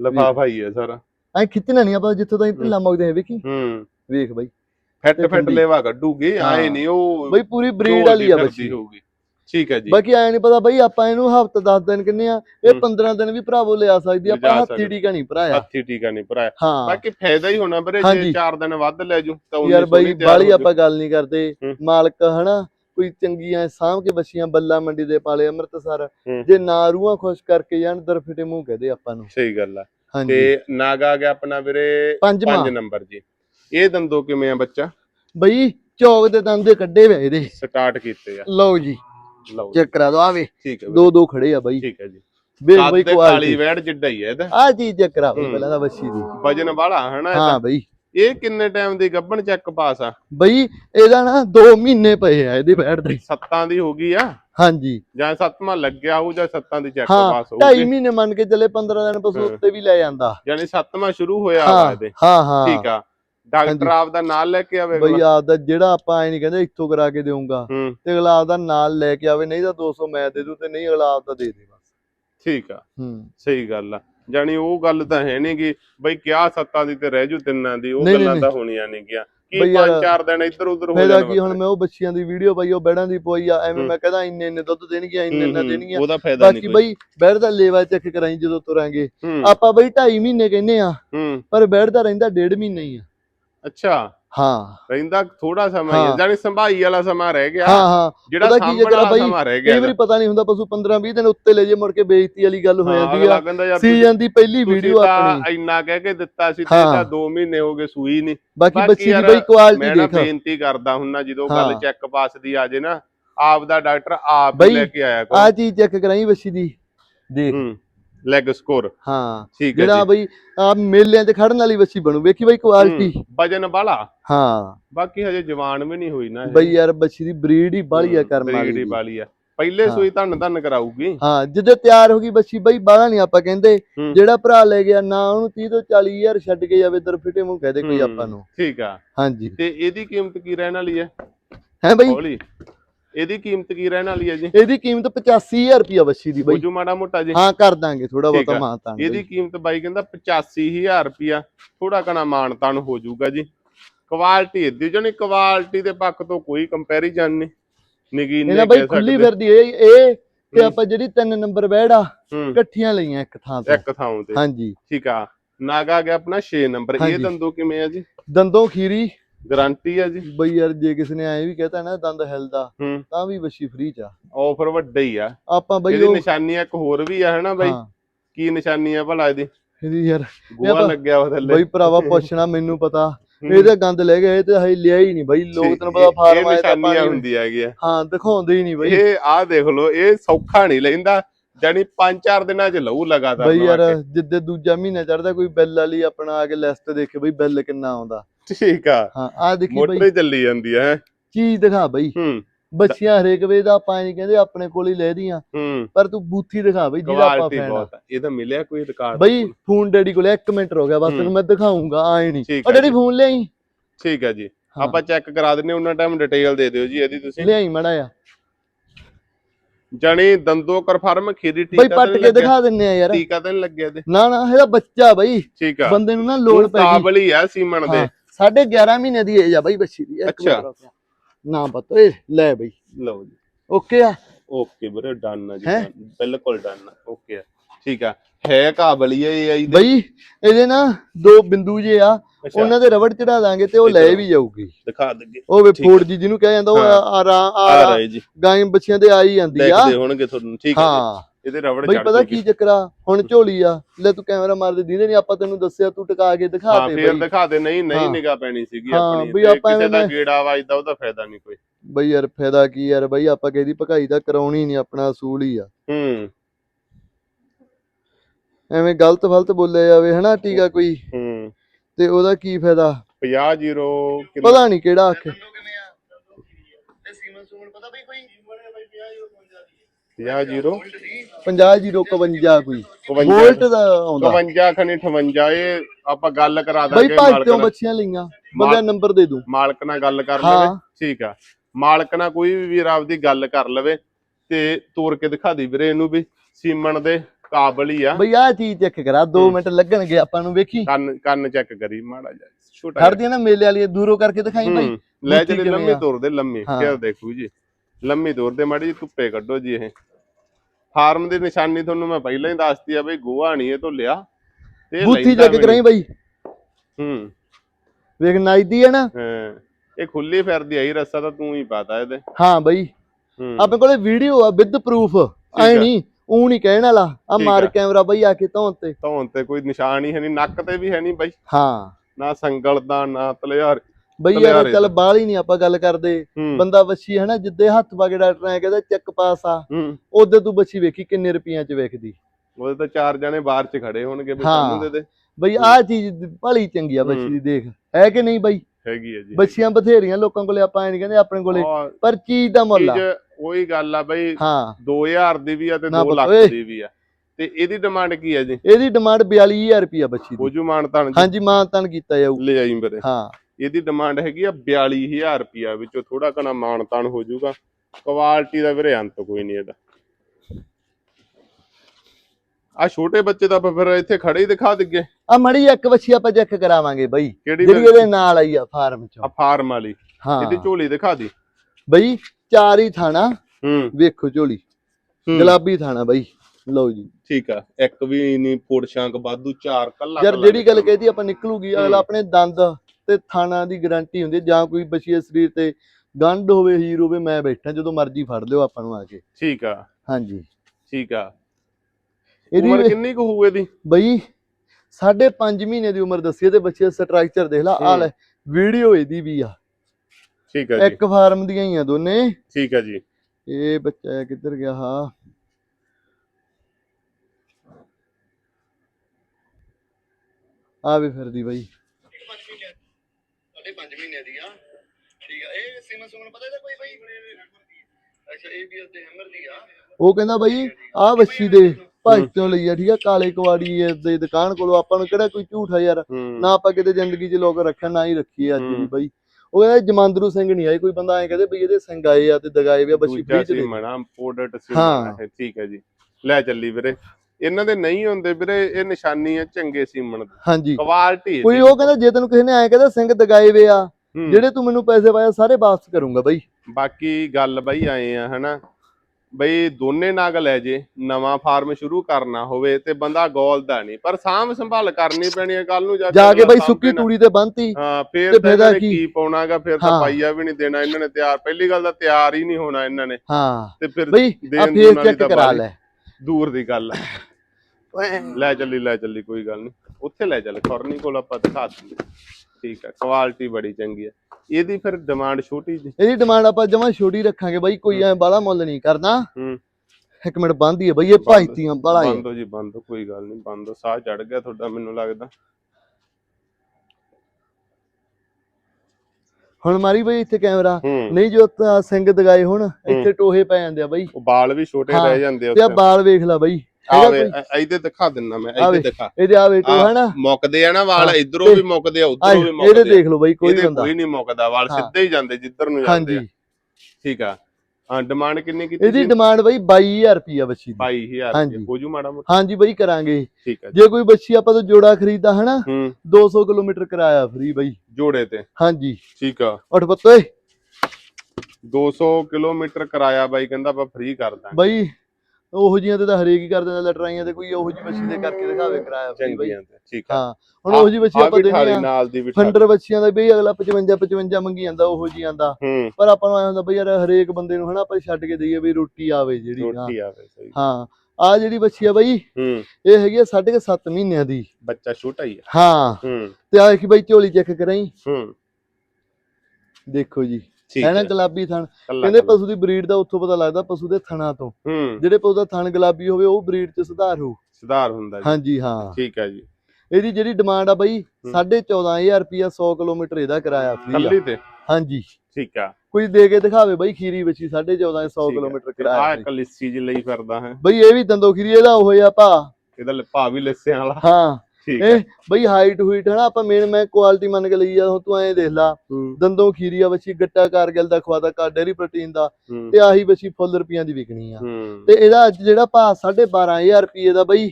S2: ਲਫਾਫਾ ਹੀ ਹੈ ਸਾਰਾ।
S1: ਐ ਖਿੱਚਣਾ ਨਹੀਂ ਆਪਾਂ ਜਿੱਥੋਂ ਤਾਈਂ ਢਿੱਲਾ ਮੁੱਕਦੇ ਆ ਵੇਖੀ?
S2: ਹੂੰ।
S1: ਵੇਖ ਬਈ।
S2: Fit fit. ਲੈਵਾ ਕੱਢੂਗੀ
S1: ਹਾਂ।
S2: ਆਏ ਨਹੀਂ ਉਹ
S1: ਬਈ ਪੂਰੀ ਬਰੀਡ ਵਾਲੀ ਆ ਬੱਚੀ।
S2: ਹੋਊਗੀ। ਠੀਕ ਹੈ ਜੀ।
S1: ਬਾਕੀ ਐ ਨਹੀਂ ਪਤਾ ਬਈ ਆਪਾਂ ਇਹਨੂੰ ਹਫਤਾ 10 ਦਿਨ ਕਿੰਨੇ ਆ? ਇਹ
S2: ਹੂੰ।
S1: 15 ਦਿਨ ਵੀ ਭਰਾਵੋ ਲਿਆ ਸਕਦੀ ਆਪਾਂ ਹੱਥੀ। ਟੀਕਾ ਨਹੀਂ ਭਰਾਇਆ।
S2: ਹੱਥੀ ਟੀਕਾ ਨਹੀਂ ਭਰਾਇਆ।
S1: ਹਾਂ।
S2: ਬਾਕੀ ਫਾਇਦਾ ਹੀ ਹੋਣਾ ਵੀਰੇ ਜੇ
S1: ਹਾਂਜੀ।
S2: 4 ਦਿਨ ਵੱਧ ਲੈ ਜੂ ਤਾਂ ਉਨੀ
S1: ਯਾਰ ਬਈ ਬਾਲੀ। ਆਪਾਂ ਗੱਲ ਨਹੀਂ ਕਰਦੇ। ਮਾਲਕ ਹਨਾ ਕੋਈ ਚੰਗੀਆਂ ਸਾਂਭ ਕੇ ਬੱਚੀਆਂ ਬੱਲਾ ਮੰਡੀ ਦੇ ਪਾਲੇ ਅੰਮ੍ਰਿਤਸਰ। ਜੇ ਨਾ ਰੂਹਾਂ ਖੁਸ਼ ਕਰਕੇ ਜਾਣ ਦਰ ਫਿਟੇ ਮੂੰਹ ਕਹਦੇ ਆਪਾਂ ਨੂੰ।
S2: ਸਹੀ ਗੱਲ ਆ। ਤੇ ਨਾਗ ਆ ਗਿਆ ਆਪਣਾ ਵੀਰੇ
S1: ਪੰਜਵਾਂ
S2: 5 ਨੰਬਰ ਜੀ। ਇਹ ਦੰਦੋ ਕਿਵੇਂ ਆ ਬੱਚਾ?
S1: ਬਈ ਚੌਕ ਦੇ ਦੰਦ ਕੱਢੇ ਵੇ ਇਹਦੇ।
S2: ਸਟਾਰਟ ਕੀਤੇ ਆ।
S1: ਲਓ ਜੀ।
S2: ਲਓ
S1: ਚੈੱਕ ਕਰਾ ਦੋ ਆਵੇ
S2: ਠੀਕ ਹੈ
S1: ਦੋ ਦੋ ਖੜੇ ਆ ਬਾਈ।
S2: ਠੀਕ ਹੈ ਜੀ। ਕੱਦ
S1: ਬਈ
S2: ਵੈੜ ਜਿੱਡਾ ਹੀ ਹੈ ਇਹਦਾ
S1: ਆ ਚੀਜ਼ ਚੈੱਕ ਕਰਾ
S2: ਹੂੰ।
S1: ਪਹਿਲਾਂ ਤਾਂ ਬੱਚੀ ਦੀ।
S2: ਵਜਨ ਵਾਲਾ ਹਨਾ
S1: ਹਾਂ? ਬਈ।
S2: ਇਹ ਕਿੰਨੇ ਟਾਈਮ ਦੀ ਗੱਭਣ ਚੈੱਕ ਪਾਸ ਆ?
S1: ਬਈ ਇਹਦਾ ਨਾ 2 ਮਹੀਨੇ ਪਏ ਆ ਇਹਦੇ ਬੈਠ ਦੇ।
S2: ਸੱਤਾਂ ਦੀ ਹੋ ਗਈ ਆ?
S1: ਹਾਂਜੀ।
S2: ਜਾਂ ਸੱਤਵਾਂ ਲੱਗਿਆ ਹੋਊ ਜਾਂ ਸੱਤਾਂ ਦੀ ਚੈੱਕ
S1: ਹਾਂ
S2: ਪਾਸ
S1: ਢਾਈ
S2: ਹੋਊਗੀ?
S1: ਮਹੀਨੇ ਮੰਨ ਕੇ ਚੱਲੇ 15 ਦਿਨ ਪਸ਼ੂ
S2: ਹਾਂ।
S1: ਉੱਤੇ ਵੀ ਲੈ ਜਾਂਦਾ।
S2: ਯਾਨੀ ਸੱਤਵਾਂ ਸ਼ੁਰੂ ਹੋਇਆ
S1: ਹਾਂ
S2: ਇਹਦੇ।
S1: ਹਾਂ ਹਾਂ।
S2: ਠੀਕ ਆ। ਡਾਕਟਰ। ਆਪ ਦਾ ਨਾਲ ਲੈ ਕੇ ਆਵੇ
S1: ਬਈ
S2: ਅਗਲਾ?
S1: ਆਪਦਾ ਜਿਹੜਾ ਆਪਾਂ ਐ ਨਹੀਂ ਕਹਿੰਦੇ ਇੱਥੋਂ ਕਰਾ ਕੇ ਦੇਊਂਗਾ।
S2: ਹੂੰ।
S1: ਤੇ ਅਗਲਾ ਆਪਦਾ ਨਾਲ ਲੈ ਕੇ ਆਵੇ ਨਹੀਂ ਤਾਂ 200 ਮੈਂ ਦੇ ਦੂੰ ਤੇ ਨਹੀਂ ਅਗਲਾ ਆਪਦਾ ਦੇ ਦੇ ਬਸ।
S2: ਠੀਕ ਆ।
S1: ਹੂੰ।
S2: ਸਹੀ ਗੱਲ ਆ। ਜਾਨੀ ਉਹ ਗੱਲ ਤਾਂ ਹੈ ਨਹੀਂ ਕਿ ਬਈ ਕਿਆ ਸੱਤਾਂ ਦੀ ਤੇ ਰਹਿ ਜੂ ਤਿੰਨਾਂ ਦੀ ਉਹ ਗੱਲਾਂ। ਤਾਂ ਹੋਣੀਆਂ ਨਹੀਂ ਗਿਆ। ਕੀ ਪੰਜ ਚਾਰ ਦਿਨ ਇੱਧਰ ਉੱਧਰ ਹੋ ਜਾਣ
S1: ਕੀ ਹੁਣ ਮੈਂ ਉਹ ਬੱਚਿਆਂ ਦੀ ਵੀਡੀਓ ਪਾਈ ਉਹ ਬੈੜਾਂ ਦੀ ਪੋਈ ਆ ਐਵੇਂ। ਮੈਂ ਕਹਦਾ ਇੰਨੇ ਇੰਨੇ ਦੁੱਧ ਦੇਣਗੀਆਂ ਇੰਨੇ ਇੰਨਾ ਦੇਣਗੀਆਂ।
S2: ਉਹਦਾ ਫਾਇਦਾ ਨਹੀਂ
S1: ਬਾਕੀ ਬਈ ਬੈੜ ਦਾ ਲੇਵਾ ਚੈੱਕ ਕਰਾਈ ਜਦੋਂ ਤੁਰਾਂਗੇ। ਆਪਾਂ ਬਈ 2.5 ਮਹੀਨੇ ਕਹਿੰਦੇ ਆ ਪਰ ਬੈੜ ਦਾ ਰਹਿੰਦਾ ਡੇਢ ਮਹੀਨਾ ਹੀ ਆ।
S2: ਅੱਛਾ।
S1: ਹਾਂ।
S2: ਰਹਿੰਦਾ ਥੋੜਾ ਸਮਾਂ ਹੀ। ਜਾਨੀ ਸੰਭਾਈ ਵਾਲਾ ਸਮਾਂ ਰਹਿ ਗਿਆ।
S1: ਹਾਂ ਹਾਂ।
S2: ਜਿਹੜਾ ਸਾਂਭਣ
S1: ਆ
S2: ਵਾਲਾ ਸਮਾਂ ਰਹਿ
S1: ਕਈ
S2: ਗਿਆ
S1: ਵਾਰੀ ਪਤਾ ਨਹੀਂ ਹੁੰਦਾ ਪਸ਼ੂ 15 20 ਦਿਨ ਉੱਤੇ ਲੈ ਜੇ ਮੁੜ ਕੇ ਬੇਇੱਜ਼ਤੀ ਵਾਲੀ ਗੱਲ ਹੋ ਜਾਂਦੀ ਆ। ਸੀਜ਼ਨ ਦੀ ਪਹਿਲੀ
S2: ਤੁਸੀਂ
S1: ਵੀਡੀਓ
S2: ਤਾਂ
S1: ਆਪਣੀ।
S2: ਇੰਨਾ ਕਹਿ ਕੇ ਦਿੱਤਾ ਸੀ ਤੇ। ਤਾਂ 2 ਮਹੀਨੇ ਹੋ ਗਏ ਸੂਈ ਨਹੀਂ।
S1: ਬਾਕੀ ਬੱਚੀ ਦੀ ਬਈ ਕੁਆਲਿਟੀ
S2: ਮੈਂ
S1: ਦੇਖ।
S2: ਬੇਨਤੀ ਕਰਦਾ ਹੁੰਨਾ ਜਦੋਂ ਗੱਲ। ਚੈੱਕ ਪਾਸ ਦੀ ਆ ਜੇ ਨਾ ਆਪ ਦਾ ਡਾਕਟਰ ਆਪ ਲੈ ਕੇ ਆਇਆ
S1: ਆ
S2: ਕਰੋ।
S1: ਚੀਜ਼ ਚੈੱਕ ਕਰਾਈ ਬੱਚੀ ਦੀ। ਦੇਖ।
S2: ਲੈਗ ਸਕੋਰ
S1: ਹਾਂ।
S2: ਠੀਕ ਹੈ
S1: ਜਿਹੜਾ ਬਈ ਆ ਮੇਲਿਆਂ 'ਚ ਖੜਨ ਵਾਲੀ ਬੱਚੀ ਬਣੂ। ਵੇਖੀ ਬਈ ਕੁਆਲਿਟੀ
S2: ਹੂੰ, ਵਜਨ ਵਾਲਾ।
S1: ਹਾਂ।
S2: ਬਾਕੀ ਹਜੇ ਜਵਾਨ ਵੀ ਨਹੀਂ ਹੋਈ ਨਾ।
S1: ਬਈ ਯਾਰ ਬੱਚੀ ਦੀ ਬਰੀਡ ਹੀ ਬਾਲੀ ਆ
S2: ਹੂੰ, breed
S1: ਵਾਲੀ
S2: ਹੀ
S1: ਦੀ।
S2: ਬਾਲੀ ਆ। ਪਹਿਲੇ
S1: ਹਾਂ।
S2: ਸੂਈ ਧੰਨ ਧੰਨ ਕਰਾਊਗੀ।
S1: ਹਾਂ ਜਦੋਂ ਤਿਆਰ ਹੋ ਗਈ ਬੱਚੀ ਬਈ ਬਾਹਲਾ ਨਹੀਂ ਆਪਾਂ ਕਹਿੰਦੇ।
S2: ਹੂੰ।
S1: ਜਿਹੜਾ ਭਰਾ ਲੈ ਗਿਆ ਨਾ ਉਹਨੂੰ 30 ਤੋਂ 40 ਹਜ਼ਾਰ ਛੱਡ ਕੇ ਜਾਵੇ ਦਰ ਫਿਟੇ ਮੂੰਹ ਕਹਦੇ ਕੋਈ
S2: ਹੂੰ।
S1: ਆਪਾਂ ਨੂੰ।
S2: ਠੀਕ ਆ।
S1: ਹਾਂਜੀ।
S2: ਤੇ ਇਹਦੀ ਕੀਮਤ ਕੀ ਰਹਿਣ ਵਾਲੀ ਹੈ
S1: ਹੈ ਬਈ?
S2: ਹੌਲੀ। ਇਹਦੀ ਕੀਮਤ ਕੀ ਰਹਿਣ ਵਾਲੀ ਹੈ ਜੀ?
S1: ਇਹਦੀ ਕੀਮਤ 85000 ਰੁਪਿਆ ਬੱਚੀ ਦੀ ਬਈ।
S2: ਬੁੱਝੂ ਮਾੜਾ ਮੋਟਾ ਜੀ।
S1: ਹਾਂ ਕਰ ਦਾਂਗੇ ਥੋੜਾ ਬਹੁਤਾ
S2: ਆ।
S1: ਮਾਂ ਤਾਂ
S2: ਇਹਦੀ ਕੀਮਤ ਬਾਈ ਕਹਿੰਦਾ 85000 ਰੁਪਿਆ ਥੋੜਾ ਕਣਾ ਮਾਨਤਾਨ ਹੋ ਜਾਊਗਾ ਜੀ। ਕੁਆਲਿਟੀ ਇਹਦੀ ਜਣੀ ਕੁਆਲਿਟੀ ਦੇ ਪੱਖ ਤੋਂ ਕੋਈ ਕੰਪੈਰੀਜ਼ਨ ਨਹੀਂ। ਨਗੀਨ
S1: ਇਹਨਾਂ ਬਈ ਖੁੱਲੀ ਫਿਰਦੀ ਇਹ ਇਹ ਤੇ। ਆਪਾਂ ਜਿਹੜੀ ਤਿੰਨ ਨੰਬਰ ਬੈੜਾ ਇਕੱਠੀਆਂ ਲਈਆਂ ਇੱਕ ਥਾਂ ਤੇ।
S2: ਇੱਕ ਥਾਂ ਤੇ।
S1: ਹਾਂਜੀ।
S2: ਠੀਕ ਆ। ਨਾਗਾ ਗਿਆ ਆਪਣਾ 6 ਨੰਬਰ। ਇਹ। ਦੰਦੋ ਕਿਵੇਂ ਆ ਜੀ?
S1: ਦੰਦੋਂ ਖੀਰੀ
S2: ਗਾਰੰਟੀ ਆ ਜੀ।
S1: ਬਈ ਯਾਰ ਜੇ ਕਿਸੇ ਨੇ ਐ ਵੀ ਕਹਤਾ ਨਾ ਦੰਦ ਹਿਲਦਾ
S2: ਹੂੰ।
S1: ਤਾਂ ਵੀ ਬੱਚੀ ਫ੍ਰੀ ਚ ਆ।
S2: ਆਫਰ ਵੱਡਾ ਹੀ ਆ।
S1: ਆਪਾਂ ਬਈ
S2: ਇਹਦੀ
S1: ਉਹ
S2: ਨਿਸ਼ਾਨੀ ਇੱਕ ਹੋਰ ਵੀ ਆ ਹਨਾ ਬਾਈ?
S1: ਹਾਂ।
S2: ਕੀ ਨਿਸ਼ਾਨੀ ਆ ਭਲਾ ਇਹਦੀ?
S1: ਇਹਦੀ ਯਾਰ
S2: ਗੋਆ
S1: ਆਪਾਂ-
S2: ਲੱਗਿਆ ਵਾ ਥੱਲੇ।
S1: ਬਈ ਭਰਾਵਾ ਪੁੱਛਣਾ ਮੈਨੂੰ ਪਤਾ।
S2: ਹੂੰ।
S1: ਇਹਦੇ ਗੰਦ ਲੈ ਗਏ ਤੇ ਹਜੇ ਲਿਆ ਹੀ ਨਹੀਂ ਬਈ। ਲੋਕ ਤੈਨੂੰ ਪਤਾ
S2: ਇਹ-
S1: ਫਾਰਮ
S2: ਇਹ
S1: ਆਏ ਤਾਂ
S2: ਨਿਸ਼ਾਨੀਆਂ
S1: ਪਾਣੀ
S2: ਹੁੰਦੀ ਹੈਗੀ ਆ
S1: ਹਾਂ ਦਿਖਾਉਂਦੇ ਹੀ ਨਹੀਂ ਬਈ।
S2: ਇਹ ਆਹ ਦੇਖ ਲਓ ਇਹ ਸੌਖਾ ਨਹੀਂ ਲੈਂਦਾ। ਜਾਨੀ 5-4 ਦਿਨਾਂ ਚ ਲਹੂ ਲਗਾਤਾਰ
S1: ਬਈ ਯਾਰ
S2: ਨਵਾ
S1: ਜਿੱਦੇ ਦੂਜਾ ਮਹੀਨਾ ਚੜਦਾ ਕੋਈ ਬਿੱਲ ਵਾਲੀ ਆਪਣਾ ਆ ਕੇ ਲਿਸਟ ਦੇਖੇ ਬਈ ਬਿੱਲ ਕਿੰਨਾ ਆਉਂਦਾ।
S2: ਕੇ। ਠੀਕ ਆ।
S1: ਹਾਂ ਆ ਦੇਖੀ
S2: ਮੋਟਰ
S1: ਬਈ।
S2: ਚੱਲੀ ਜਾਂਦੀ ਹੈ।
S1: ਚੀਜ਼ ਦਿਖਾ ਬਈ।
S2: ਹੂੰ।
S1: ਬੱਚੀਆਂ ਹਰੇਕ ਵੇ ਦਾ ਆਪਾਂ ਨਹੀਂ ਕਹਿੰਦੇ ਆਪਣੇ ਕੋਲ ਹੀ ਲੈ ਦੀਆਂ।
S2: ਹੂੰ।
S1: ਪਰ ਤੂੰ ਬੂਥੀ ਦਿਖਾ ਬਈ ਜਿਹਦਾ ਆਪਾਂ
S2: ਕੁਆਲਿਟੀ
S1: ਫੈਨ ਆ।
S2: ਬਹੁਤ ਆ। ਇਹਦਾ ਮਿਲਿਆ ਕੋਈ ਰਿਕਾਰਡ
S1: ਬਈ ਫੋਨ ਡੈਡੀ ਕੋਲ ਇੱਕ ਮਿੰਟ ਰੋ ਗਿਆ ਬਸ। ਤੈਨੂੰ ਮੈਂ ਦਿਖਾਉਂਗਾ ਆਏ ਨਹੀਂ
S2: ਠੀਕ
S1: ਉਹ
S2: ਆ
S1: ਡੈਡੀ
S2: ਜੀ।
S1: ਫੋਨ ਲਿਆਈ?
S2: ਠੀਕ ਆ ਜੀ।
S1: ਹਾਂ।
S2: ਆਪਾਂ ਚੈੱਕ ਕਰਾ ਦਿੰਨੇ ਉਹਨਾਂ ਟਾਈਮ ਡਿਟੇਲ ਦੇ ਦਿਓ ਜੀ ਇਹਦੀ ਤੁਸੀਂ।
S1: ਲਿਆਈ ਮੜਾ ਆ
S2: ਜਣੀ ਦੰਦੋ ਕਨਫਰਮ ਖੀਰੀ ਟੀਕਾ
S1: ਬਈ
S2: ਤਾਂ
S1: ਪੱਟ ਕੇ
S2: ਲੱਗਿਆ?
S1: ਦਿਖਾ ਦਿੰਨੇ ਆ ਯਾਰ।
S2: ਟੀਕਾ ਤਾਂ ਨੀ ਲੱਗਿਆ ਤੇ
S1: ਨਾ ਨਾ ਇਹਦਾ ਬੱਚਾ ਬਈ।
S2: ਠੀਕ ਆ।
S1: ਬੰਦੇ ਨੂੰ ਨਾ ਲੋੜ ਪੈ ਗਈ।
S2: ਕਾਬਲ ਹੀ ਆ ਸੀਮਨ ਦੇ।
S1: ਹਾਂ, ਸਾਢੇ 11 ਮਹੀਨੇ ਦੀ ਏਜ ਆ ਬਈ ਬੱਚੀ ਦੀ
S2: ਅੱਛਾ।
S1: ਨਾ ਪਤਾ ਏ ਲੈ ਬਈ।
S2: ਲਓ ਜੀ।
S1: ਓਕੇ ਆ?
S2: ਓਕੇ ਵੀਰੇ ਡਨ ਆ ਜੀ ਬਿਲਕੁਲ ਡਨ ਓਕੇ ਆ। ਠੀਕ ਆ। ਹੈ ਕਾਬਲੀ ਇਹ ਆਈ ਦੇ।
S1: ਬਈ ਇਹਦੇ ਨਾ ਦੋ ਬਿੰਦੂ ਜੇ ਆ ਉਹਨਾਂ ਦੇ ਰਬੜ ਚੜਾ ਦਾਂਗੇ ਤੇ ਉਹ ਲੈ। ਵੀ ਜਾਊਗੀ।
S2: ਦਿਖਾ ਦਗੇ।
S1: ਉਹ ਵੇ ਫੋੜ ਜੀ ਜਿਹਨੂੰ ਕਿਹਾ ਜਾਂਦਾ ਉਹ। ਆ
S2: ਆ
S1: ਗਾਂ ਬੱਚਿਆਂ ਦੇ ਆ ਹੀ ਜਾਂਦੀ ਆ।
S2: ਦੇਖਦੇ ਹੋਣਗੇ ਤੁਹਾਨੂੰ ਠੀਕ ਆ
S1: ਹਾਂ।
S2: ਇਹਦੇ ਰਬੜ
S1: ਬਈ ਪਤਾ ਕੀ ਚੱਕਰ ਹੁਣ ਝੋਲੀ ਆ। ਲੈ ਤੂੰ ਕੈਮਰਾ ਮਾਰਦੇ ਦੀਦੇ ਨਹੀਂ ਆਪਾਂ ਤੈਨੂੰ ਦੱਸਿਆ ਤੂੰ ਟਿਕਾ ਕੇ ਦਿਖਾ
S2: ਹਾਂ
S1: ਤੇ
S2: ਫੇਰ
S1: ਬਈ।
S2: ਦਿਖਾ ਦੇ। ਨਹੀਂ ਨਹੀਂ। ਨਿਗਾ ਪੈਣੀ ਸੀਗੀ
S1: ਹਾਂ,
S2: ਆਪਣੀ।
S1: ਬਈ ਆਪਾਂ
S2: ਕਿਸੇ ਦਾ ਗੇੜਾ ਵੱਜਦਾ ਉਹਦਾ ਫਾਇਦਾ ਨਹੀਂ ਕੋਈ।
S1: ਬਈ ਯਾਰ ਫਾਇਦਾ ਕੀ ਯਾਰ? ਬਈ ਆਪਾਂ ਕਹਿੰਦੀ ਭਕਾਈ ਤਾਂ ਕਰਾਉਣੀ ਨਹੀਂ ਆਪਣਾ ਅਸੂਲ ਹੀ ਆ।
S2: ਹੂੰ।
S1: ਐਵੇਂ ਗਲਤ ਫਲਤ ਬੋਲਿਆ ਜਾਵੇ ਹਨਾ ਟੀਕਾ ਕੋਈ।
S2: ਹੂੰ।
S1: ਤੇ ਉਹਦਾ ਕੀ ਫਾਇਦਾ?
S2: 50 ਜ਼ੀਰੋ
S1: ਪਤਾ ਨਹੀਂ ਕਿਹੜਾ ਆਖੇ।
S2: 50 ਜ਼ੀਰੋ
S1: 50 ਜੀਰੋ? 51 ਕੋਈ।
S2: 52
S1: ਵੋਲਟ ਦਾ ਆਉਂਦਾ।
S2: 52 ਖਣੀ 58 ਇਹ ਆਪਾਂ ਗੱਲ ਕਰਾ
S1: ਬਈ
S2: ਦਾਂਗੇ
S1: ਭਾਜ
S2: ਮਾਲਕ
S1: ਤੋਂ
S2: ਨਾਲ।
S1: ਬੱਚੀਆਂ ਲਈਆਂ? ਬੰਦਾ ਨੰਬਰ ਦੇ ਦੂੰ।
S2: ਮਾਲਕ ਨਾਲ ਗੱਲ ਕਰ
S1: ਹਾਂ।
S2: ਲਵੇ। ਠੀਕ ਆ। ਮਾਲਕ ਨਾਲ ਕੋਈ ਵੀ ਵੀਰ ਆਪਦੀ ਗੱਲ ਕਰ ਲਵੇ ਤੇ ਤੋੜ ਕੇ ਦਿਖਾ ਦੀ ਵੀਰੇ ਇਹਨੂੰ ਵੀ। ਸੀਮਨ ਦੇ ਕਾਬਲ ਹੀ ਆ।
S1: ਬਈ ਆਹ ਚੀਜ਼ ਚੈੱਕ ਕਰਾ। 2 ਮਿੰਟ ਲੱਗਣਗੇ ਆਪਾਂ ਨੂੰ ਵੇਖੀ।
S2: ਕੰਨ ਕੰਨ ਚੈੱਕ ਕਰੀ ਮਾੜਾ ਜਿਹਾ। ਛੋਟਾ
S1: ਆ ਨਾ ਮੇਲੇ ਵਾਲੀ ਦੂਰੋਂ ਕਰਕੇ ਦਿਖਾਈ
S2: ਜਿਹਾ।
S1: ਭਾਈ।
S2: ਹੂੰ, ਲੈ ਚਲੇ
S1: ਕਿਵੇਂ
S2: ਲੰਮੀ
S1: ਆ?
S2: ਤੋਰ ਦੇ ਲੰਮੀ।
S1: ਹਾਂ।
S2: ਫਿਰ ਦੇਖੂ ਜੀ। ਲੰਮੀ ਤੋਰ ਦੇ ਮਾੜੀ ਜੀ ਧੁੱਪੇ ਕੱਢੋ ਜੀ ਇਹ। ਫਾਰਮ ਦੀ ਨਿਸ਼ਾਨੀ ਤੁਹਾਨੂੰ ਮੈਂ ਪਹਿਲਾਂ ਹੀ ਦੱਸਤੀ ਆ ਬਈ ਗੋਹਾ ਨਹੀਂ ਇਹ ਤੋਂ ਲਿਆ। ਤੇ
S1: ਬੂਥੀ
S2: ਵੀ
S1: ਕਰਾਈ ਬਈ।
S2: ਹੂੰ।
S1: ਵੇਖ ਨਾਈਦੀ ਆ ਨਾ।
S2: ਹਾਂ ਇਹ ਖੁੱਲੀ ਫਿਰਦੀ ਆਈ ਰਸਤਾ ਤਾਂ ਤੂੰ ਹੀ ਪਤਾ ਇਹਦੇ।
S1: ਹਾਂ ਬਈ।
S2: ਹੂੰ।
S1: ਆਪਣੇ ਕੋਲੇ ਵੀਡੀਓ ਆ ਵਿਦ ਪ੍ਰੂਫ ਐ। ਨਹੀਂ ਉਹ ਨਹੀਂ ਕਹਿਣ ਵਾਲਾ। ਆ ਮਾਰ। ਕੈਮਰਾ ਬਈ ਆ ਕੇ ਧੌਣ ਤੇ।
S2: ਧੌਣ ਤੇ ਕੋਈ ਨਿਸ਼ਾਨ ਹੀ ਹੈ ਨਹੀਂ ਨੱਕ ਤੇ ਵੀ ਹੈ ਨਹੀਂ ਬਾਈ।
S1: ਹਾਂ।
S2: ਨਾ ਸੰਗਲ ਦਾ ਨਾ ਤਲਿਆਰ।
S1: ਬਈ ਯਾਰ ਚੱਲ। ਬਾਹਰ ਹੀ ਨਹੀਂ ਆਪਾਂ ਗੱਲ ਕਰਦੇ।
S2: ਹੂੰ।
S1: ਬੰਦਾ ਬੱਚੀ ਹੈ ਨਾ ਜਿੱਦੇ ਹੱਥ ਪਾ ਕੇ ਡਾਕਟਰ ਐ ਕਹਿੰਦਾ ਚੱਕ ਪਾਸ ਆ।
S2: ਹੂੰ।
S1: ਉਹਦੇ ਤੂੰ ਬੱਚੀ ਵੇਖੀ ਕਿੰਨੇ ਰੁਪਈਆਂ ਚ ਵੇਖਦੀ?
S2: ਉਹਦੇ ਤਾਂ ਚਾਰ ਜਣੇ ਬਾਹਰ ਚ ਖੜੇ ਹੋਣਗੇ ਵੀ
S1: ਹਾਂ।
S2: ਸਾਨੂੰ ਦੇ ਦੇ।
S1: ਬਈ ਆਹ ਚੀਜ਼ ਭਲੀ ਚੰਗੀ ਆ
S2: ਹੂੰ।
S1: ਦੀ ਦੇਖ। ਹੈ ਕਿ ਨਹੀਂ ਬਈ?
S2: ਹੈਗੀ ਹੈ ਜੀ।
S1: ਬੱਚੀਆਂ ਬਥੇਰੀਆਂ ਲੋਕਾਂ ਕੋਲੇ ਆਪਾਂ ਨਹੀਂ ਕਹਿੰਦੇ ਆਪਣੇ ਕੋਲੇ। ਪਰ ਚੀਜ਼ ਦਾ ਮੁੱਲ ਆ।
S2: ਉਹੀ ਗੱਲ ਆ ਬਈ
S1: ਹਾਂ।
S2: 2000 ਦੀ ਵੀ ਆ ਤੇ
S1: ਨਾ
S2: 2
S1: ਪੁੱਤ
S2: ਲੱਖ। ਦੀ ਵੀ ਆ। ਤੇ ਇਹਦੀ ਡਿਮਾਂਡ ਕੀ ਹੈ ਜੀ?
S1: ਇਹਦੀ ਡਿਮਾਂਡ 42000 ਰੁਪਿਆ ਬੱਚੀ ਦੀ।
S2: ਬੋਜੂ ਮਾਨਤਾਨ
S1: ਹਾਂਜੀ ਮਾਨ ਤਾਨ ਕੀਤਾ ਜਾਊ।
S2: ਲੈ ਆਈ ਮੇਰੇ
S1: ਹਾਂ।
S2: ਇਹਦੀ ਡਿਮਾਂਡ ਹੈਗੀ ਆ 42000 ਰੁਪਿਆ ਵਿੱਚੋਂ ਥੋੜਾ ਘਣਾ ਮਾਨਤਾਨ ਹੋ ਜਾਊਗਾ। ਕੁਆਲਿਟੀ ਦਾ ਵੀਰੇ ਅੰਤ ਕੋਈ ਨਹੀਂ ਇਹਦਾ। ਆ ਛੋਟੇ ਬੱਚੇ ਤਾਂ ਫਿਰ ਇੱਥੇ ਖੜੇ ਹੀ ਦਿਖਾ ਦਿਗੇ
S1: ਆ ਮੜੀ ਇੱਕ ਬੱਚੀ ਆਪਾਂ ਚੈੱਕ ਕਰਾਵਾਂਗੇ ਬਈ। ਜਿਹੜੀ ਇਹਦੇ ਨਾਲ ਆਈ ਆ ਫਾਰਮ ਚ।
S2: ਆ ਫਾਰਮ ਵਾਲੀ।
S1: ਹਾਂ।
S2: ਇਹਦੀ ਝੋਲੀ ਦਿਖਾ ਦੀ।
S1: ਬਈ ਚਾਰ ਹੀ ਥਾਣਾ।
S2: ਹੂੰ।
S1: ਵੇਖੋ ਝੋਲੀ। ਗੁਲਾਬੀ ਥਾਣਾ ਬਈ। ਲਓ ਜੀ।
S2: ਠੀਕ ਆ। ਇੱਕ ਵੀ ਨਹੀਂ ਫੋੜ ਸ਼ਾਂਕ ਵਾਧੂ ਚਾਰ ਕੱਲਾ
S1: ਯਾਰ ਜਿਹੜੀ ਗੱਲ। ਕਹਿਦੀ ਆਪਾਂ ਨਿਕਲੂਗੀ ਅਗਲਾ ਆਪਣੇ ਦੰਦ ਤੇ ਥਾਣਾ ਦੀ ਗਾਰੰਟੀ ਹੁੰਦੀ ਜਾਂ ਕੋਈ ਦੇ ਸਰੀਰ ਤੇ ਗੰਢ ਹੋਵੇ ਹੀਰ ਹੋਵੇ ਮੈਂ ਬੈਠਾ ਜਦੋਂ ਮਰਜ਼ੀ ਫੜ ਲਿਓ ਆਪਾਂ ਨੂੰ ਆ ਕੇ।
S2: ਠੀਕ ਆ।
S1: ਹਾਂਜੀ।
S2: ਠੀਕ ਆ। ਉਮਰ ਕਿੰਨੀ ਕੁ ਹੋਊ ਇਹਦੀ?
S1: ਬਈ ਸਾਢੇ 5 ਮਹੀਨੇ ਦੀ ਉਮਰ ਦੱਸੀ ਤੇ ਬੱਚੇ ਸਟਰਕਚਰ ਦੇਖ ਲਾ ਆ। ਲੈ ਵੀਡੀਓ ਇਹਦੀ ਵੀ ਆ।
S2: ਠੀਕ ਆ ਜੀ।
S1: ਇੱਕ ਫਾਰਮ ਦੀਆਂ ਹੀ ਆ ਦੋਨੇ।
S2: ਠੀਕ ਆ ਜੀ।
S1: ਇਹ ਬੱਚਾ ਕਿੱਧਰ ਗਿਆ ਹਾਂ? ਆ ਵੀ ਫਿਰਦੀ ਬਾਈ।
S3: ਸਾਢੇ ਪੰਜ ਮਹੀਨੇ ਦੀ ਆ। ਠੀਕ ਆ ਇਹ ਸਿਮਨ ਸੁਮਨ ਪਤਾ ਇਹਦਾ ਕੋਈ ਬਾਈ? ਅੱਛਾ ਇਹ ਵੀ ਉਹਦੇ ਹੈਮਰ ਦੀ ਆ।
S1: ਉਹ ਕਹਿੰਦਾ ਬਾਈ ਆ ਬੱਚੀ ਦੇ ਭਾਈ ਤੋਂ ਲਈ ਆ ਠੀਕ ਆ ਕਾਲੇ ਕਵਾੜੀ ਦੇ ਦੁਕਾਨ ਕੋਲੋਂ ਆਪਾਂ ਨੂੰ ਕਿਹੜਾ ਕੋਈ ਝੂਠ ਆ ਯਾਰ। ਨਾ ਆਪਾਂ ਕਿਤੇ ਜ਼ਿੰਦਗੀ 'ਚ ਲੋਕ ਰੱਖਣ ਨਾ ਹੀ ਰੱਖੀ ਅੱਜ
S2: ਹੂੰ।
S1: ਦੀ ਬਾਈ। ਉਹ ਕਹਿੰਦਾ ਜਮਾਂਦਰੂ ਸਿੰਘ ਨਹੀਂ ਆਏ ਕੋਈ ਬੰਦਾ ਐ ਕਹਿੰਦੇ ਬਈ ਇਹਦੇ ਸਿੰਘ ਆਏ ਆ ਤੇ ਦਗਾਏ ਵੀ ਆ ਬੱਚੀ
S2: ਦੂਜਾ
S1: ਫ੍ਰੀ ਚ
S2: ਸੀ
S1: ਦੇ
S2: ਮਣਾ ਪ੍ਰੋਡਕਟ ਸੀ
S1: ਹਾਂ।
S2: ਇਹ ਠੀਕ ਹੈ ਜੀ। ਲੈ ਚੱਲੀ ਵੀਰੇ। ਇਹਨਾਂ ਦੇ ਨਹੀਂ ਹੁੰਦੇ ਵੀਰੇ ਇਹ ਨਿਸ਼ਾਨੀ ਹੈ ਚੰਗੇ ਸੀਮਣ ਦੀ।
S1: ਹਾਂਜੀ।
S2: ਕੁਆਲਿਟੀ
S1: ਕੋਈ ਉਹ ਕਹਿੰਦਾ ਜੇ ਤੈਨੂੰ ਕਿਸੇ ਨੇ ਐ ਕਹਿੰਦਾ ਸਿੰਘ ਦਗਾਏ ਵੇ ਆ
S2: ਜਿਹੜੇ
S1: ਤੂੰ ਮੈਨੂੰ ਪੈਸੇ ਪਾਇਆ ਸਾਰੇ ਵਾਪਸ ਕਰੂੰਗਾ ਬਾਈ।
S2: ਬਾਕੀ ਗੱਲ ਬਈ ਆਏ ਆ ਹਨਾ। ਬਈ ਦੋਨੇ ਨਾਗ ਲੈ ਜੇ ਨਵਾਂ ਫਾਰਮ ਸ਼ੁਰੂ ਕਰਨਾ ਹੋਵੇ ਤੇ ਬੰਦਾ ਗੋਲਦਾ ਨਹੀਂ। ਪਰ ਸਾਂਭ ਸੰਭਾਲ ਕਰਨੀ ਪੈਣੀ ਹੈ ਕੱਲ ਨੂੰ ਜਾ
S1: ਜਾ ਕੇ ਬਾਈ ਸੁੱਕੀ। ਤੂੜੀ ਤੇ ਬੰਨਤੀ।
S2: ਹਾਂ ਫੇਰ
S1: ਤੇ ਕੀ?
S2: ਪਾਉਣਾਗਾ ਫਿਰ ਤਾਂ। ਪਾਈਆ ਵੀ ਨਹੀਂ ਦੇਣਾ। ਇਹਨਾਂ ਨੇ ਤਿਆਰ ਪਹਿਲੀ ਗੱਲ ਤਾਂ ਤਿਆਰ ਹੀ ਨਹੀਂ ਹੋਣਾ ਇਹਨਾਂ ਨੇ।
S1: ਹਾਂ।
S2: ਤੇ ਫਿਰ
S1: ਬਈ ਆ
S2: ਵਾਲੀ
S1: ਚੈੱਕ ਕਰਾ ਲੈ।
S2: ਦੂਰ ਦੀ ਗੱਲ ਹੈ। ਲੈ ਚੱਲੀ ਲੈ ਚੱਲੀ ਕੋਈ ਗੱਲ ਨਹੀਂ। ਉੱਥੇ ਲੈ ਚੱਲ ਖੁਰਨੀ ਕੋਲ ਆਪਾਂ ਦਿਖਾ ਦਿੰਦੇ। ਠੀਕ ਹੈ ਕੁਆਲਿਟੀ ਬੜੀ ਚੰਗੀ ਹੈ। ਇਹਦੀ ਫਿਰ ਡਿਮਾਂਡ ਛੋਟੀ ਜੀ
S1: ਇਹਦੀ ਡਿਮਾਂਡ ਆਪਾਂ ਜਮਾਂ ਛੋਟੀ ਰੱਖਾਂਗੇ ਬਾਈ ਕੋਈ ਐ ਬਾਲਾ ਮੁੱਲ ਨਹੀਂ ਕਰਨਾ।
S2: ਹੂੰ।
S1: ਇੱਕ ਮਿੰਟ ਬੰਦੀ ਹੈ ਬਈ ਇਹ ਭਾਈਤੀਆਂ ਬਾਲਾ ਹੈ
S2: ਬੰਦੋ ਜੀ ਬੰਦੋ ਕੋਈ ਗੱਲ ਨਹੀਂ ਬੰਦੋ। ਸਾਹ ਚੜ ਗਿਆ ਤੁਹਾਡਾ ਮੈਨੂੰ ਲੱਗਦਾ।
S1: ਹੁਣ ਮਾਰੀ ਬਈ ਇੱਥੇ ਕੈਮਰਾ।
S2: ਹੂੰ।
S1: ਨਹੀਂ ਜੋ ਤਾਂ ਸਿੰਘ ਦਗਾਏ ਹੁਣ ਇੱਥੇ ਟੋਹੇ ਪੈ ਜਾਂਦੇ ਆ ਬਾਈ।
S2: ਉਹ ਬਾਲ ਵੀ ਛੋਟੇ ਰਹਿ ਜਾਂਦੇ
S1: ਤੇ ਆ ਬਾਲ ਵੇਖ ਲੈ ਬਾਈ।
S2: ਆਵੇ ਇਹਦੇ ਦਿਖਾ ਦਿੰਨਾ ਮੈਂ। ਇਹਦੇ ਦਿਖਾ।
S1: ਇਹਦੇ ਆ ਵੇਟੋ ਹਨਾ?
S2: ਮੁੱਕਦੇ ਆ ਨਾ ਵਾਲ ਇਧਰੋਂ ਵੀ ਮੁੱਕਦੇ ਆ ਉਧਰੋਂ ਵੀ
S1: ਇਹਦੇ
S2: ਮੁੱਕਦੇ ਆ।
S1: ਦੇਖ ਲਓ ਬਾਈ ਕੋਈ
S2: ਇਹਦੇ
S1: ਬੰਦਾ
S2: ਕੋਈ ਨਹੀਂ ਮੁੱਕਦਾ ਵਾਲ। ਸਿੱਧੇ ਹੀ ਜਾਂਦੇ ਜਿੱਧਰ ਨੂੰ ਜਾਂਦੇ ਆ।
S1: ਹਾਂਜੀ।
S2: ਠੀਕ ਆ। ਹਾਂ ਡਿਮਾਂਡ ਕਿੰਨੀ ਕੀਤੀ
S1: ਇਹਦੀ ਡਿਮਾਂਡ ਬਾਈ 22000 ਰੁਪਿਆ ਬੱਚੀ ਦੀ।
S2: 22000
S1: ਹਾਂਜੀ।
S2: ਰੁਪਏ ਹੋ ਜੂ ਮਾੜਾ ਮੋਟਾ?
S1: ਹਾਂਜੀ ਬਾਈ ਕਰਾਂਗੇ।
S2: ਠੀਕ ਹੈ ਜੀ।
S1: ਕੋਈ ਬੱਚੀ ਆਪਾਂ ਤੋਂ ਜੋੜਾ ਖਰੀਦਦਾ ਹਨਾ
S2: ਹੂੰ।
S1: 200 ਕਿਲੋਮੀਟਰ ਕਿਰਾਇਆ ਫ੍ਰੀ ਬਾਈ।
S2: ਜੋੜੇ ਤੇ।
S1: ਹਾਂਜੀ।
S2: ਠੀਕ ਆ।
S1: ਉੱਠ ਪੁੱਤ ਓਏ
S2: 200 ਕਿਲੋਮੀਟਰ ਕਿਰਾਇਆ ਬਾਈ ਕਹਿੰਦਾ ਆਪਾਂ ਫ੍ਰੀ ਕਰ ਦਾਂਗੇ।
S1: ਬਾਈ ਉਹੋ ਜੀਆਂ ਤੇ ਤਾਂ ਹਰੇਕ ਹੀ ਕਰ ਦਿੰਦਾ ਲਟਰਾਈਆਂ ਤੇ ਕੋਈ ਉਹੋ ਜੀ ਬੱਚੀ ਦੇ ਕਰਕੇ ਦਿਖਾਵੇ ਕਿਰਾਇਆ ਫ੍ਰੀ ਬਾਈ।
S2: ਚੰਗੀਆਂ ਤੇ ਠੀਕ ਆ।
S1: ਹਾਂ ਹੁਣ ਉਹੋ ਜੀ ਬੱਚੀ ਆਪਾਂ ਦੇਣੀ ਆ
S2: ਨਾਲ ਦੀ ਵੀ ਠਾਲੀ।
S1: ਫੰਡਰ ਬੱਚੀਆਂ ਦਾ ਬਈ ਅਗਲਾ 55 55 ਮੰਗੀ ਜਾਂਦਾ ਉਹੋ ਜੀਆਂ ਦਾ
S2: ਹੂੰ।
S1: ਪਰ ਆਪਾਂ ਨੂੰ ਐ ਹੁੰਦਾ ਬਈ ਯਾਰ ਹਰੇਕ ਬੰਦੇ ਨੂੰ ਹਨਾ ਆਪਾਂ ਛੱਡ ਕੇ ਦਈਏ ਵੀ ਰੋਟੀ ਆਵੇ ਜਿਹੜੀ ਹਾਂ।
S2: ਰੋਟੀ ਆਵੇ ਸਹੀ।
S1: ਹਾਂ ਆ ਜਿਹੜੀ ਬੱਚੀ ਆ ਬਈ
S2: ਹੂੰ।
S1: ਇਹ ਹੈਗੀ ਆ ਸਾਢੇ ਕੁ ਸੱਤ ਮਹੀਨਿਆਂ ਦੀ।
S2: ਬੱਚਾ ਛੋਟਾ ਹੀ ਆ।
S1: ਹਾਂ।
S2: ਹੂੰ।
S1: ਤੇ ਆ ਦੇਖੀ ਬਈ ਝੋਲੀ ਚੈੱਕ ਕਰਾਈ।
S2: ਹੂੰ।
S1: ਦੇਖੋ ਜੀ। ਹੈ ਨਾ
S2: ਹੈ।
S1: ਗੁਲਾਬੀ ਥਣ।
S2: ਕੱਲਾ
S1: ਕਹਿੰਦੇ
S2: ਕੱਲਾ।
S1: ਪਸ਼ੂ ਦੀ ਬਰੀਡ ਦਾ ਉੱਥੋਂ ਪਤਾ ਲੱਗਦਾ ਪਸ਼ੂ ਦੇ ਥਣਾ ਤੋਂ।
S2: ਹੂੰ।
S1: ਜਿਹੜੇ ਪਸ਼ੂ ਦਾ ਥਣ ਗੁਲਾਬੀ ਹੋਵੇ ਉਹ ਬਰੀਡ 'ਚ ਸੁਧਾਰ ਹੋਊ।
S2: ਸੁਧਾਰ ਹੁੰਦਾ ਜੀ।
S1: ਹਾਂਜੀ ਹਾਂ।
S2: ਠੀਕ ਹੈ ਜੀ।
S1: ਇਹਦੀ ਜਿਹੜੀ ਡਿਮਾਂਡ ਆ ਬਈ 14500 ਰੁਪਿਆ 100 ਕਿਲੋਮੀਟਰ ਇਹਦਾ ਕਿਰਾਇਆ ਫ੍ਰੀ
S2: ਕੱਲੀ
S1: ਆ
S2: ਤੇ?
S1: ਹਾਂਜੀ।
S2: ਠੀਕ ਆ।
S1: ਕੋਈ ਦੇ ਕੇ ਦਿਖਾਵੇ ਬਈ ਖੀਰੀ ਬੱਚੀ 1450 100 ਕਿਲੋਮੀਟਰ
S2: ਆ।
S1: ਕਿਰਾਇਆ
S2: ਇੱਕ ਲਿੱਸੀ ਜੀ ਲਈ ਫਿਰਦਾ ਹੈ।
S1: ਬਈ ਇਹ ਵੀ ਦੰਦੋ ਖੀਰੀ ਇਹਦਾ ਹੋਇਆ ਭਾ।
S2: ਇਹਦਾ ਭਾਅ ਵੀ ਲਿੱਸਿਆਂ ਵਾਲਾ।
S1: ਹਾਂ।
S2: ਠੀਕ ਹੈ?
S1: ਬਈ ਹਾਈਟ ਹੂਈਟ ਹਨਾ ਆਪਾਂ ਮੇਨ ਮੈਂ ਕੁਆਲਿਟੀ ਮੰਨ ਕੇ ਲਈ ਆ ਹੁਣ ਤੂੰ ਐਂ ਦੇਖ ਲਾ। ਦੰਦੋਂ ਖੀਰੀ ਆ ਬੱਚੀ ਗੱਟਾ ਕਾਰਗਿਲ ਦਾ ਖਵਾਦਾ ਕਾ ਡੇਰੀ ਪ੍ਰੋਟੀਨ ਦਾ ਤੇ ਆਹੀ ਬੱਚੀ ਫੁੱਲ ਰੁਪਈਆਂ ਦੀ ਵਿਕਣੀ ਆ। ਤੇ ਇਹਦਾ ਅੱਜ ਜਿਹੜਾ ਭਾਅ 12500 ਰੁਪਏ ਦਾ ਬਈ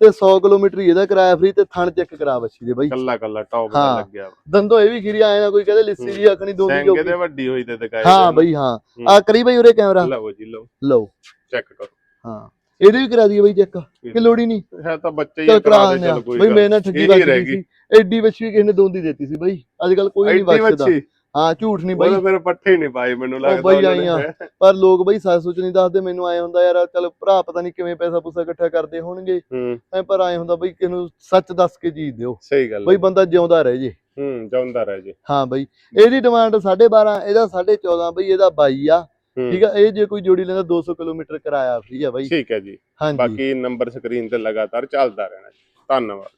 S1: ਤੇ 100 ਕਿਲੋਮੀਟਰ ਇਹਦਾ ਕਿਰਾਇਆ ਫ੍ਰੀ ਤੇ ਥਣ ਚੈੱਕ ਕਰਾ ਬੱਚੀ ਦੇ ਬਈ।
S2: ਕੱਲਾ ਕੱਲਾ ਟੌਪ ਦਾ। ਲੱਗਿਆ।
S1: ਦੰਦੋਂ ਇਹ ਵੀ ਖੀਰੀ ਆਏ ਨਾ ਕੋਈ ਕਹਿੰਦੇ ਲਿੱਸੀ ਜੀ ਆਖਣੀ
S2: ਸਿੰਘ
S1: ਜੋ
S2: ਇਹਦੇ ਵੱਡੀ ਹੋਈ ਤੇ ਦਿਖਾਈ
S1: ਹਾਂ ਬਈ ਹੂੰ। ਆ ਕਰੀ ਬਈ ਉਰੇ ਕੈਮਰਾ।
S2: ਲਓ ਜੀ ਲਓ।
S1: ਲਓ।
S2: ਚੈੱਕ ਕਰੋ।
S1: ਹਾਂ। ਇਹਦੇ ਵੀ ਕਰਾ ਦਈਏ ਬਈ ਚੈੱਕ ਕਿ ਲੋੜ ਹੀ ਨਹੀਂ।
S2: ਹੈ ਤਾਂ ਬੱਚੇ ਹੀ
S1: ਕਰਾ
S2: ਦੇ ਚਲ ਕੋਈ
S1: ਬਈ ਮੇਰੇ ਨਾਲ ਠੱਗੀ ਵੱਜ ਸੀ। ਐਡੀ ਬੱਚੀ ਵੀ ਕਿਸੇ ਨੇ ਦੋਂਦੀ ਦਿੱਤੀ ਸੀ ਬਈ। ਅੱਜ ਕੱਲ ਕੋਈ ਨਹੀਂ
S2: ਬੱਚੀ
S1: ਹਾਂ ਝੂਠ ਨਹੀਂ ਬਈ।
S2: ਮੇਰੇ ਪੱਠੇ ਹੀ ਨਹੀਂ ਪਾਏ ਮੈਨੂੰ ਲੱਗਦਾ
S1: ਬਈ
S2: ਨੇ।
S1: ਆਈਆਂ। ਪਰ ਲੋਕ ਬਈ ਸੱਚ ਸੁੱਚ ਨਹੀਂ ਦੱਸਦੇ ਮੈਨੂੰ ਆਏ ਹੁੰਦਾ ਯਾਰ ਚਲ ਭਰਾ ਪਤਾ ਨਹੀਂ ਕਿਵੇਂ ਪੈਸਾ ਪੂਸਾ ਇਕੱਠਾ ਕਰਦੇ ਹੋਣਗੇ। ਐ ਪਰ ਆਏ ਹੁੰਦਾ ਬਈ ਕਿਸ ਨੂੰ ਸੱਚ ਦੱਸ ਕੇ ਚੀਜ਼ ਦਿਓ।
S2: ਸਹੀ ਗੱਲ
S1: ਬਈ। ਬੰਦਾ ਜਿਉਂਦਾ ਰਹੇ ਜੇ।
S2: ਹੂੰ ਜਾਉਂਦਾ ਰਹਿ ਜੇ।
S1: ਹਾਂ ਬਈ ਇਹਦੀ ਡਿਮਾਂਡ 12.5 ਇਹਦਾ 14.5 ਬਈ ਇਹਦਾ 22 ਆ। ਠੀਕ ਆ ਇਹ ਜੇ ਕੋਈ ਜੋੜੀ ਲੈਂਦਾ 200 ਕਿਲੋਮੀਟਰ ਕਿਰਾਇਆ ਫ੍ਰੀ ਆ ਬਈ।
S2: ਠੀਕ ਹੈ ਜੀ।
S1: ਹਾਂਜੀ।
S2: ਬਾਕੀ ਨੰਬਰ ਸਕਰੀਨ ਤੇ ਲਗਾਤਾਰ ਚੱਲਦਾ ਰਹਿਣਾ ਧੰਨਵਾਦ।